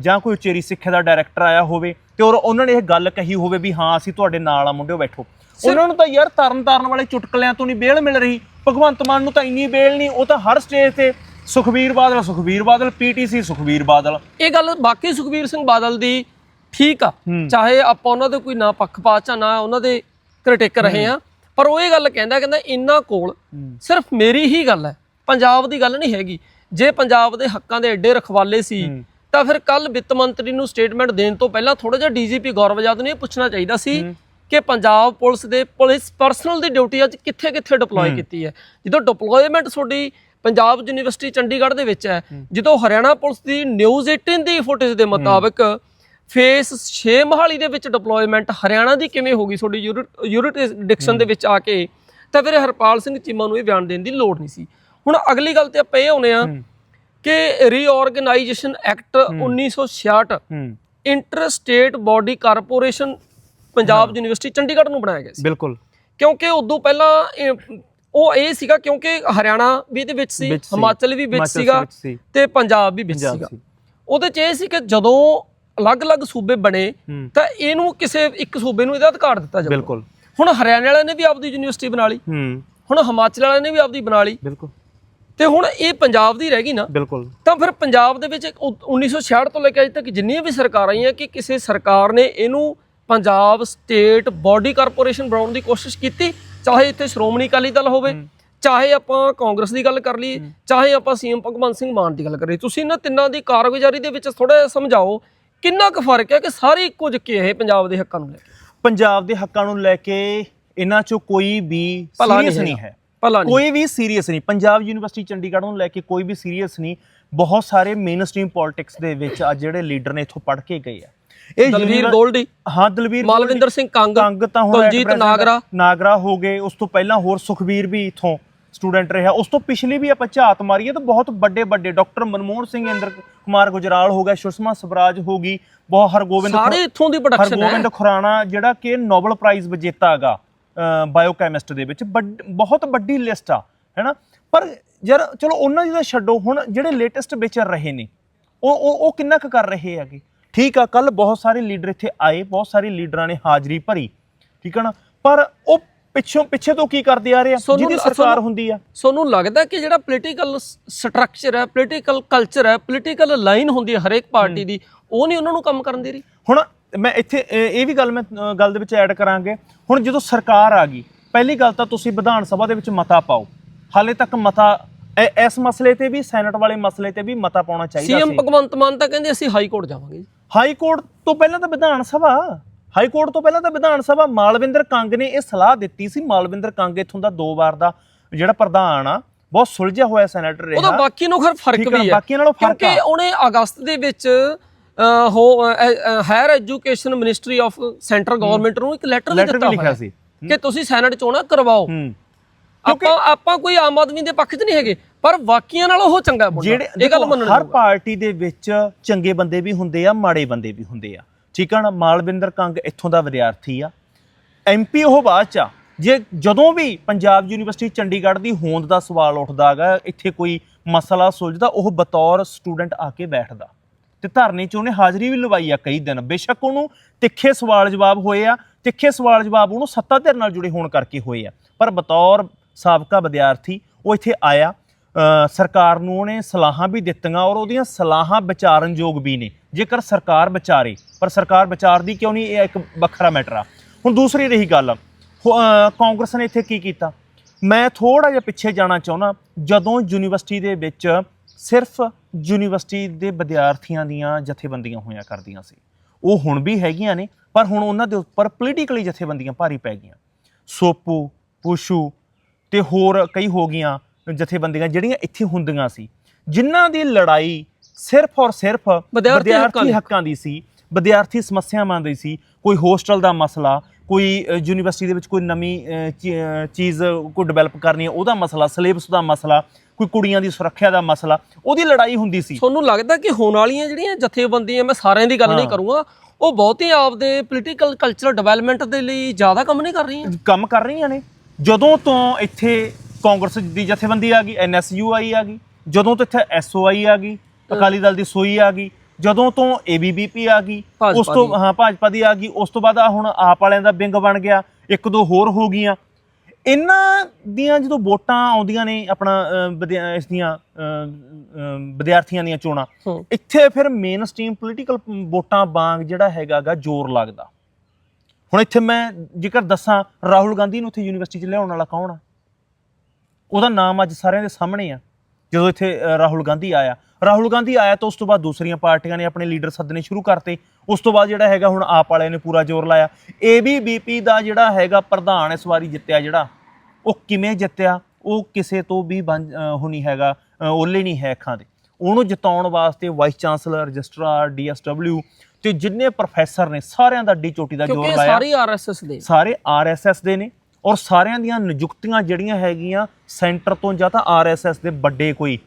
ਜਾਂ ਕੋਈ ਉਚੇਰੀ ਸਿੱਖਿਆ ਦਾ ਡਾਇਰੈਕਟਰ ਆਇਆ ਹੋਵੇ ਤੇ ਔਰ ਉਹਨਾਂ ਨੇ ਇਹ ਗੱਲ ਕਹੀ ਹੋਵੇ ਵੀ ਹਾਂ ਅਸੀਂ ਤੁਹਾਡੇ ਨਾਲ ਆ ਮੁੰਡਿਓ ਬੈਠੋ। ਉਹਨਾਂ ਨੂੰ ਤਾਂ ਯਾਰ ਤਰਨ ਤਾਰਨ ਵਾਲੇ ਚੁਟਕਲਿਆਂ ਤੋਂ ਨਹੀਂ ਬੇਲ ਮਿਲ ਰਹੀ। ਭਗਵੰਤ ਮਾਨ ਨੂੰ ਤਾਂ ਇੰਨੀ ਬੇਲ ਨਹੀਂ ਉਹ ਤਾਂ ਹਰ ਸਟੇਜ ਤੇ ਸੁਖਬੀਰ ਬਾਦਲ ਸੁਖਬੀਰ ਬਾਦਲ ਪੀਟੀਸੀ ਸੁਖਬੀਰ ਬਾਦਲ। ਇਹ ਗੱਲ ਬਾਕੀ ਸੁਖਬੀਰ ਸਿੰਘ ਬਾਦਲ ਦੀ ਠੀਕ ਆ। ਚਾਹੇ ਆਪਾਂ ਉਹਨਾਂ ਦੇ ਕੋਈ ਨਾ ਪੱਖਪਾਤ ਚ ਨਾ ਉਹਨਾਂ ਦੇ ਕ੍ਰਿਟਿਕ ਰਹੇ ਆ ਪਰ ਉਹ ਇਹ ਗੱਲ ਕਹਿੰਦਾ ਕਹਿੰਦਾ ਇਹਨਾਂ ਕੋਲ ਸਿਰਫ ਮੇਰੀ ਹੀ ਗੱਲ ਹੈ। ਪੰਜਾਬ ਦੀ ਗੱਲ ਨਹੀਂ ਹੈਗੀ। ਜੇ ਪੰਜਾਬ ਦੇ ਹੱਕਾਂ ਦੇ ਐਡੇ ਰਖਵਾਲੇ ਸੀ। ਤਾਂ ਫਿਰ ਕੱਲ ਵਿੱਤ ਮੰਤਰੀ ਨੂੰ ਸਟੇਟਮੈਂਟ ਦੇਣ ਤੋਂ ਪਹਿਲਾਂ ਥੋੜਾ ਜਿਹਾ ਡੀਜੀਪੀ ਗੌਰਵ ਆਜ਼ਾਦ ਨੂੰ ਇਹ ਪੁੱਛਣਾ ਚਾਹੀਦਾ ਸੀ ਕਿ ਪੰਜਾਬ ਪੁਲਿਸ ਦੇ ਪੁਲਿਸ ਪਰਸਨਲ ਦੀ ਡਿਊਟੀ ਅੱਜ ਕਿੱਥੇ ਕਿੱਥੇ ਡਿਪਲੋਏ ਕੀਤੀ ਹੈ? ਜਦੋਂ ਡਿਪਲੋਇਮੈਂਟ ਤੁਹਾਡੀ ਪੰਜਾਬ ਯੂਨੀਵਰਸਿਟੀ ਚੰਡੀਗੜ੍ਹ ਦੇ ਵਿੱਚ ਹੈ ਜਦੋਂ ਹਰਿਆਣਾ ਪੁਲਿਸ ਦੀ ਨਿਊਜ਼ 18 ਦੀ ਫੁਟੇਜ ਦੇ ਮੁਤਾਬਕ ਫੇਸ 6 ਮਹਾਲੀ ਦੇ ਵਿੱਚ ਡਿਪਲੋਇਮੈਂਟ ਹਰਿਆਣਾ ਦੀ ਕਿਵੇਂ ਹੋਗੀ ਤੁਹਾਡੀ ਯੂਰਿਟਿਕਸ਼ਨ ਦੇ ਵਿੱਚ ਆ ਕੇ ਤਾਂ ਫਿਰ ਹਰਪਾਲ ਸਿੰਘ ਚੀਮਾ ਨੂੰ ਇਹ ਬਿਆਨ ਦੇਣ ਦੀ ਲੋੜ ਨਹੀਂ ਸੀ। ਹੁਣ ਅਗਲੀ ਗੱਲ ਤੇ ਆਪਾਂ ਇਹ ਆਉਨੇ ਆ ਕਿ ਰੀਆਰਗੇਨਾਈਜੇਸ਼ਨ ਐਕਟ 1966 ਹੂੰ। Inter state body corporation Punjab university Chandigarh ਨੂੰ ਬਣਾਇਆ ਗਿਆ ਸੀ। ਬਿਲਕੁਲ। ਕਿਉਂਕਿ ਉਦੋਂ ਪਹਿਲਾਂ ਉਹ ਇਹ ਸੀਗਾ ਕਿਉਂਕਿ ਹਰਿਆਣਾ ਵੀ ਇਹਦੇ ਵਿੱਚ ਸੀ। ਹਿਮਾਚਲ ਵੀ ਵਿੱਚ ਸੀਗਾ। ਤੇ ਪੰਜਾਬ ਵੀ ਵਿੱਚ ਸੀਗਾ। ਉਹਦੇ ਚ ਇਹ ਸੀ ਕਿ ਜਦੋਂ ਅਲੱਗ-ਅਲੱਗ ਸੂਬੇ ਬਣੇ। ਤਾਂ ਇਹਨੂੰ ਕਿਸੇ ਇੱਕ ਸੂਬੇ ਨੂੰ ਇਹਦਾ ਅਧਿਕਾਰ ਦਿੱਤਾ ਜਾਊਗਾ। ਬਿਲਕੁਲ। ਹੁਣ ਹਰਿਆਣਾ ਵਾਲਿਆਂ ਨੇ ਵੀ ਆਪਦੀ ਯੂਨੀਵਰਸਿਟੀ ਬਣਾ ਲਈ। ਹੁਣ ਹਿਮਾਚਲ ਵਾਲਿਆਂ ਨੇ ਵੀ ਆਪਦੀ ਬਣਾ ਲਈ। ਬਿਲਕੁਲ। ਤੇ ਹੁਣ ਇਹ ਪੰਜਾਬ ਦੀ ਰਹਿ ਗਈ ਨਾ ਬਿਲਕੁਲ। ਤਾਂ ਫਿਰ ਪੰਜਾਬ ਦੇ ਵਿੱਚ ਉਹ 1966 ਤੋਂ ਲੈ ਕੇ ਅਜੇ ਤੱਕ ਜਿੰਨੀਆਂ ਵੀ ਸਰਕਾਰਾਂ ਆਈਆਂ ਕਿ ਕਿਸੇ ਸਰਕਾਰ ਨੇ ਇਹਨੂੰ ਪੰਜਾਬ ਸਟੇਟ ਬਾਡੀ ਕਾਰਪੋਰੇਸ਼ਨ ਬਣਾਉਣ ਦੀ ਕੋਸ਼ਿਸ਼ ਕੀਤੀ ਚਾਹੇ ਇੱਥੇ ਸ਼੍ਰੋਮਣੀ ਅਕਾਲੀ ਦਲ ਹੋਵੇ ਚਾਹੇ ਆਪਾਂ ਕਾਂਗਰਸ ਦੀ ਗੱਲ ਕਰ ਲਈਏ ਚਾਹੇ ਆਪਾਂ ਸੀਐਮ ਭਗਵੰਤ ਸਿੰਘ ਮਾਨ ਦੀ ਗੱਲ ਕਰੀਏ। ਤੁਸੀਂ ਇਹਨਾਂ ਤਿੰਨਾਂ ਦੀ ਕਾਰਗੁਜ਼ਾਰੀ ਦੇ ਵਿੱਚ ਥੋੜਾ ਜਿਹਾ ਸਮਝਾਓ ਕਿੰਨਾ ਕੁ ਫ਼ਰਕ ਹੈ ਕਿ ਸਾਰੇ ਇੱਕੋ ਜਿਹੇ ਇਹ ਪੰਜਾਬ ਦੇ ਹੱਕਾਂ ਨੂੰ ਲੈ ਕੇ? ਪੰਜਾਬ ਦੇ ਹੱਕਾਂ ਨੂੰ ਲੈ ਕੇ ਇਹਨਾਂ ਚੋਂ ਕੋਈ ਵੀ ਭਲਾ ਨਹੀਂ ਸੀਰੀਅਸ ਨਹੀਂ। ਹੈ। ਭਲਾ ਨਹੀਂ। ਕੋਈ ਵੀ ਸੀਰੀਅਸ ਨਹੀਂ। ਪੰਜਾਬ ਯੂਨੀਵਰਸਿਟੀ ਚੰਡੀਗੜ੍ਹ ਨੂੰ ਲੈ ਕੇ ਕੋਈ ਵੀ ਸੀਰੀਅਸ ਨਹੀਂ। ਬਹੁਤ ਸਾਰੇ ਮੇਨ ਸਟ੍ਰੀਮ ਪੋਲਿਟਿਕਸ ਦੇ ਵਿੱਚ ਅੱਜ ਜਿਹੜੇ ਲੀਡਰ ਨੇ ਇੱਥੋਂ ਪੜ੍ਹ ਕੇ ਗਏ ਆ। ਇਹ ਦਲਵੀਰ ਯੂਨੀਵਰ- ਗੋਲਡੀ। ਹਾਂ ਦਲਵੀਰ ਮਾਲਵਿੰਦਰ ਸਿੰਘ ਕੰਗ। ਕੰਗ ਤਾਂ ਹੁਣ ਕੁਲਜੀਤ present ਨਾਗਰਾ। ਨਾਗਰਾ ਹੋ ਗਏ। ਉਸ ਤੋਂ ਪਹਿਲਾਂ ਹੋਰ ਸੁਖਵੀਰ ਵੀ ਇਥੋਂ ਸਟੂਡੈਂਟ ਰਿਹਾ। ਉਸ ਤੋਂ ਪਿਛਲੀ ਵੀ ਆਪਾਂ ਝਾਤ ਮਾਰੀਏ ਤਾਂ ਬਹੁਤ ਵੱਡੇ ਵੱਡੇ ਡਾਕਟਰ ਮਨਮੋਹਨ ਸਿੰਘ ਇੰਦਰ ਕੁਮਾਰ ਗੁਜਰਾਲ ਹੋ ਗਿਆ ਸੁਸ਼ਮਾ ਸਵਰਾਜ ਹੋ ਗਈ ਬਹੁਤ ਹਰਗੋਬਿੰਦ ਸਾਰੇ ਇੱਥੋਂ ਦੀ ਪ੍ਰੋਡਕਸ਼ਨ ਹੈ। ਹਰਗੋਬਿੰਦ ਖੁਰਾਣਾ ਜਿਹੜਾ ਕਿ ਨੋਬਲ ਪ੍ਰਾਈਜ਼ ਵਿਜੇਤਾ ਹੈਗਾ ਬਾਇਓਕੈਮਿਸਟ ਦੇ ਵਿੱਚ। ਬਹੁਤ ਵੱਡੀ ਲਿਸਟ ਆ ਹੈਨਾ ਪਰ ਯਾਰ ਚਲੋ ਉਹਨਾਂ ਦੀ ਤਾਂ ਛੱਡੋ ਹੁਣ ਜਿਹੜੇ ਲੇਟੈਸਟ ਵਿਚਰ ਰਹੇ ਨੇ ਉਹ ਉਹ ਉਹ ਕਿੰਨਾ ਕੁ ਕਰ ਰਹੇ ਹੈਗੇ? ਠੀਕ ਆ ਕੱਲ ਬਹੁਤ ਸਾਰੇ ਲੀਡਰ ਇੱਥੇ ਆਏ ਬਹੁਤ ਸਾਰੇ ਲੀਡਰਾਂ ਨੇ ਹਾਜ਼ਰੀ ਭਰੀ ਠੀਕ ਆ ਨਾ? ਪਰ ਉਹ ਪਿੱਛੋਂ ਪਿੱਛੇ ਤੋਂ ਕੀ ਕਰਦੇ ਆ ਰਹੇ ਆ? ਜਿਹਦੀ ਸਰਕਾਰ ਹੁੰਦੀ ਆ। ਸੋਨੂੰ ਲੱਗਦਾ ਕਿ ਜਿਹੜਾ ਪੋਲੀਟੀਕਲ ਸਟਰਕਚਰ ਹੈ ਪੋਲੀਟੀਕਲ ਕਲਚਰ ਹੈ ਪੋਲੀਟੀਕਲ ਲਾਈਨ ਹੁੰਦੀ ਹੈ ਹਰੇਕ ਪਾਰਟੀ ਦੀ ਉਹ ਨਹੀਂ ਉਹਨਾਂ ਨੂੰ ਕੰਮ ਕਰਨ ਦੇ ਰਹੀ। ਹੁਣ ਮੈਂ ਇੱਥੇ ਇਹ ਵੀ ਗੱਲ ਮੈਂ ਗੱਲ ਦੇ ਵਿੱਚ ਐਡ ਕਰਾਂਗੇ। ਹੁਣ ਜਦੋਂ ਸਰਕਾਰ ਆ ਗਈ ਪਹਿਲੀ ਗੱਲ ਤਾਂ ਤੁਸੀਂ ਵਿਧਾਨ ਸਭਾ ਦੇ ਵਿੱਚ ਮਤਾ ਪਾਓ। ਹਾਲੇ ਤੱਕ ਮਤਾ ਇਸ ਮਸਲੇ ਤੇ ਵੀ ਸੈਨੇਟ ਵਾਲੇ ਮਸਲੇ ਤੇ ਵੀ ਮਤਾ ਪਾਉਣਾ ਚਾਹੀਦਾ ਸੀਐਮ ਸੀ। ਭਗਵੰਤ ਮਾਨ ਤਾਂ ਕਹਿੰਦੇ ਅਸੀਂ ਹਾਈ ਕੋਰਟ ਜਾਵਾਂਗੇ। ਹਾਈ ਕੋਰਟ ਤੋਂ ਪਹਿਲਾਂ ਤਾਂ ਵਿਧਾਨ ਸਭਾ। ਹਾਈ ਕੋਰਟ ਤੋਂ ਪਹਿਲਾਂ ਤਾਂ ਵਿਧਾਨ ਸਭਾ ਮਾਲਵਿੰਦਰ ਕੰਗ ਨੇ ਇਹ ਸਲਾਹ ਦਿੱਤੀ ਸੀ। ਮਾਲਵਿੰਦਰ ਕੰਗ ਇੱਥੋਂ ਦਾ ਦੋ ਵਾਰ ਦਾ ਜਿਹੜਾ ਪ੍ਰਧਾਨ ਆ ਬਹੁਤ ਸੁਲਝਿਆ ਹੋਇਆ ਸੈਨੇਟਰ ਰਿਹਾ। ਉਹਦਾ ਬਾਕੀ ਨੂੰ ਖਰ ਫ਼ਰਕ ਵੀ ਹੈ ਬਾਕੀਆਂ ਨਾਲੋਂ ਫ਼ਰਕ ਕਿਉਂਕਿ। ਉਹਨੇ ਅਗਸਤ ਦੇ ਵਿੱਚ higher education ministry of centre government ਨੂੰ ਇੱਕ ਲੈਟਰ ਵੀ ਦਿੱਤਾ ਹੋਇਆ ਸੀ। ਕਿ ਤੁਸੀਂ ਸੈਨੇਟ ਚੋਣਾਂ ਕਰਵਾਓ। ਹੂੰ। ਆਪਾਂ ਆਪਾਂ ਕੋਈ ਆਮ ਆਦਮੀ ਦੇ ਪੱਖ 'ਚ ਨਹੀਂ ਹੈਗੇ ਪਰ ਬਾਕੀਆਂ ਨਾਲੋਂ ਉਹ ਚੰਗਾ ਮੁੰਡਾ। ਜਿਹੜੇ ਇਹ ਗੱਲ ਮੰਨਣ ਹਰ। ਪਾਰਟੀ ਦੇ ਵਿੱਚ ਚੰਗੇ ਬੰਦੇ ਵੀ ਹੁੰਦੇ ਆ ਮਾੜੇ ਬੰਦੇ ਵੀ ਹੁੰਦੇ ਆ। ਠੀਕ ਆ ਨਾ, ਮਾਲਵਿੰਦਰ ਕੰਗ ਇੱਥੋਂ ਦਾ ਵਿਦਿਆਰਥੀ ਆ। ਐਮਪੀ ਉਹ ਬਾਅਦ ਚ ਆ। ਜੇ ਜਦੋਂ ਵੀ ਪੰਜਾਬ ਯੂਨੀਵਰਸਿਟੀ ਚੰਡੀਗੜ੍ਹ ਦੀ ਹੋਂਦ ਦਾ ਸਵਾਲ ਉੱਠਦਾ ਹੈਗਾ, ਇੱਥੇ ਕੋਈ ਮਸਲਾ ਸੁਲਝਦਾ, ਉਹ ਬਤੌਰ ਸਟੂਡੈਂਟ ਆ ਕੇ ਬੈਠਦਾ। ਤੇ ਧਰਨੇ 'ਚ ਉਹਨੇ ਹਾਜ਼ਰੀ ਵੀ ਲਵਾਈ ਆ ਕਈ ਦਿਨ। ਬੇਸ਼ੱਕ ਉਹਨੂੰ ਤਿੱਖੇ ਸਵਾਲ ਜਵਾਬ ਹੋਏ ਆ, ਤਿੱਖੇ ਸਵਾਲ ਜਵਾਬ ਉਹਨੂੰ ਸੱਤਾ ਧਿਰ ਨਾਲ ਜੁੜੇ ਹੋਣ ਕਰਕੇ ਹੋਏ ਆ। ਪਰ ਬਤੌਰ ਸਾਬਕਾ ਵਿਦਿਆਰਥੀ ਉਹ ਇੱਥੇ ਆਇਆ ਸਰਕਾਰ ਨੂੰ ਉਹਨੇ ਸਲਾਹਾਂ ਵੀ ਦਿੱਤੀਆਂ ਔਰ ਉਹਦੀਆਂ ਸਲਾਹਾਂ ਵਿਚਾਰਨਯੋਗ ਵੀ ਨੇ। ਜੇਕਰ ਸਰਕਾਰ ਵਿਚਾਰੇ, ਪਰ ਸਰਕਾਰ ਵਿਚਾਰਦੀ ਕਿਉਂ ਨਹੀਂ, ਇਹ ਇੱਕ ਵੱਖਰਾ ਮੈਟਰ ਆ। ਹੁਣ ਦੂਸਰੀ ਰਹੀ ਗੱਲ, ਹੋ- ਕਾਂਗਰਸ ਨੇ ਇੱਥੇ ਕੀ ਕੀਤਾ? ਮੈਂ ਥੋੜਾ ਜਿਹਾ ਪਿੱਛੇ ਜਾਣਾ ਚਾਹੁੰਦਾ, ਜਦੋਂ ਯੂਨੀਵਰਸਿਟੀ ਦੇ ਵਿੱਚ ਸਿਰਫ ਯੂਨੀਵਰਸਿਟੀ ਦੇ ਵਿਦਿਆਰਥੀਆਂ ਦੀਆਂ ਜਥੇਬੰਦੀਆਂ ਹੋਇਆ ਕਰਦੀਆਂ ਸੀ। ਉਹ ਹੁਣ ਵੀ ਹੈਗੀਆਂ ਨੇ, ਪਰ ਹੁਣ ਉਹਨਾਂ ਦੇ ਉੱਪਰ ਪੋਲੀਟੀਕਲੀ ਜਥੇਬੰਦੀਆਂ ਭਾਰੀ ਪੈ ਗਈਆਂ। ਸੋਪੂ, ਪੁਸ਼ੂ ਤੇ ਹੋਰ ਕਈ ਹੋ ਗਈਆਂ। ਜਥੇਬੰਦੀਆਂ ਜਿਹੜੀਆਂ ਇੱਥੇ ਹੁੰਦੀਆਂ ਸੀ ਜਿਨ੍ਹਾਂ ਦੀ ਲੜਾਈ ਸਿਰਫ ਔਰ ਸਿਰਫ ਵਿਦਿਆਰਥੀ ਹੱਕਾਂ ਦੀ। ਸੀ ਵਿਦਿਆਰਥੀ ਸਮੱਸਿਆਵਾਂ ਦੀ ਸੀ ਕੋਈ ਹੋਸਟਲ ਦਾ ਮਸਲਾ ਕੋਈ ਯੂਨੀਵਰਸਿਟੀ ਦੇ ਵਿੱਚ ਕੋਈ ਨਵੀਂ ਚੀਜ਼ ਕੋਈ ਡਿਵੈਲਪ ਕਰਨੀ ਹੈ ਉਹਦਾ ਮਸਲਾ ਸਿਲੇਬਸ ਦਾ ਮਸਲਾ ਕੋਈ ਕੁੜੀਆਂ ਦੀ ਸੁਰੱਖਿਆ ਦਾ ਮਸਲਾ ਉਹਦੀ ਲੜਾਈ ਹੁੰਦੀ ਸੀ। ਤੁਹਾਨੂੰ ਲੱਗਦਾ ਕਿ ਹੋਣ ਵਾਲੀਆਂ ਜਿਹੜੀਆਂ ਜਥੇਬੰਦੀਆਂ ਮੈਂ ਸਾਰਿਆਂ ਦੀ ਗੱਲ ਨਹੀਂ ਕਰੂੰਗਾ ਉਹ ਬਹੁਤੀ ਆਪਦੇ ਪੋਲੀਟੀਕਲ ਕਲਚਰਲ ਡਿਵੈਲਪਮੈਂਟ ਦੇ ਲਈ ਜ਼ਿਆਦਾ ਕੰਮ ਨਹੀਂ ਕਰ ਰਹੀਆਂ? ਕੰਮ ਕਰ ਰਹੀਆਂ ਨੇ। ਜਦੋਂ ਤੋਂ ਇੱਥੇ ਕਾਂਗਰਸ ਦੀ ਜਥੇਬੰਦੀ ਆ ਗਈ ਐਨਐਸਯੂ ਆਈ ਆ ਗਈ ਜਦੋਂ ਤੋਂ ਇੱਥੇ ਐਸਓਆਈ ਆ ਗਈ ਅਕਾਲੀ ਦਲ ਦੀ ਸੋਈ ਆ ਗਈ ਜਦੋਂ ਤੋਂ ਏਬੀਵੀਪੀ ਆ ਗਈ ਉਸ ਤੋਂ। ਹਾਂ ਭਾਜਪਾ ਦੀ ਆ ਗਈ ਉਸ ਤੋਂ ਬਾਅਦ ਆਹ ਹੁਣ ਆਪ ਵਾਲਿਆਂ ਦਾ ਵਿੰਗ ਬਣ ਗਿਆ ਇੱਕ ਦੋ ਹੋਰ ਹੋ ਗਈਆਂ। ਇਹਨਾਂ ਦੀਆਂ ਜਦੋਂ ਵੋਟਾਂ ਆਉਂਦੀਆਂ ਨੇ ਆਪਣਾ ਇਸ ਦੀਆਂ ਵਿਦਿਆਰਥੀਆਂ ਦੀਆਂ ਚੋਣਾਂ ਇੱਥੇ ਫਿਰ ਮੇਨ ਸਟ੍ਰੀਮ ਪੋਲੀਟੀਕਲ ਵੋਟਾਂ ਵਾਂਗ ਜਿਹੜਾ ਹੈਗਾਗਾ ਜ਼ੋਰ ਲੱਗਦਾ। ਹੁਣ ਇੱਥੇ ਮੈਂ ਜੇਕਰ ਦੱਸਾਂ ਰਾਹੁਲ ਗਾਂਧੀ ਨੂੰ ਇੱਥੇ ਯੂਨੀਵਰਸਿਟੀ 'ਚ ਲਿਆਉਣ ਵਾਲਾ ਕੌਣ ਆ? ਉਹਦਾ ਨਾਮ ਅੱਜ ਸਾਰਿਆਂ ਦੇ ਸਾਹਮਣੇ ਆ ਜਦੋਂ ਇੱਥੇ ਅ, ਰਾਹੁਲ ਗਾਂਧੀ ਆਇਆ। ਰਾਹੁਲ ਗਾਂਧੀ ਆਇਆ ਤਾਂ ਉਸ ਤੋਂ ਬਾਅਦ ਦੂਸਰੀਆਂ ਪਾਰਟੀਆਂ ਨੇ ਆਪਣੇ ਲੀਡਰ ਸੱਦਣੇ ਸ਼ੁਰੂ ਕਰਤੇ। ਉਸ ਤੋਂ ਬਾਅਦ ਜਿਹੜਾ ਹੈਗਾ ਹੁਣ ਆਪ ਵਾਲਿਆਂ ਨੇ ਪੂਰਾ ਜ਼ੋਰ ਲਾਇਆ। ਏਬੀਵੀਪੀ ਦਾ ਜਿਹੜਾ ਹੈਗਾ ਪ੍ਰਧਾਨ ਇਸ ਵਾਰੀ ਜਿੱਤਿਆ ਜਿਹੜਾ ਉਹ ਕਿਵੇਂ ਜਿੱਤਿਆ? ਉਹ ਕਿਸੇ ਤੋਂ ਵੀ ਅ, ਉਹ ਨਹੀਂ ਹੈਗਾ ਅ, ਓਲੇ ਨਹੀਂ ਹੈ ਅੱਖਾਂ ਦੇ ਉਹਨੂੰ ਜਿਤਾਉਣ ਵਾਸਤੇ ਵਾਈਸ ਚਾਂਸਲਰ ਰਜਿਸਟਰਾਰ ਡੀਐਸਡਬਲਿਊ ਤੇ ਜਿੰਨੇ ਪ੍ਰੋਫੈਸਰ ਨੇ ਸਾਰਿਆਂ ਦਾ ਡੀ ਚੋਟੀ ਦਾ ਕਿਉਂਕਿ ਜ਼ੋਰ ਇਹ ਲਾਇਆ। ਸਾਰੀ ਆਰਐਸਐਸ ਦੇ ਸਾਰੇ ਆਰਐਸਐਸ ਦੇ ਨੇ। ਔਰ ਸਾਰਿਆਂ ਦੀਆਂ ਨਿਯੁਕਤੀਆਂ ਜਿਹੜੀਆਂ ਹੈਗੀਆਂ ਸੈਂਟਰ ਤੋਂ ਜਾਂ ਤਾਂ ਆਰਐਸਐਸ ਦੇ ਵੱਡੇ ਕੋਈ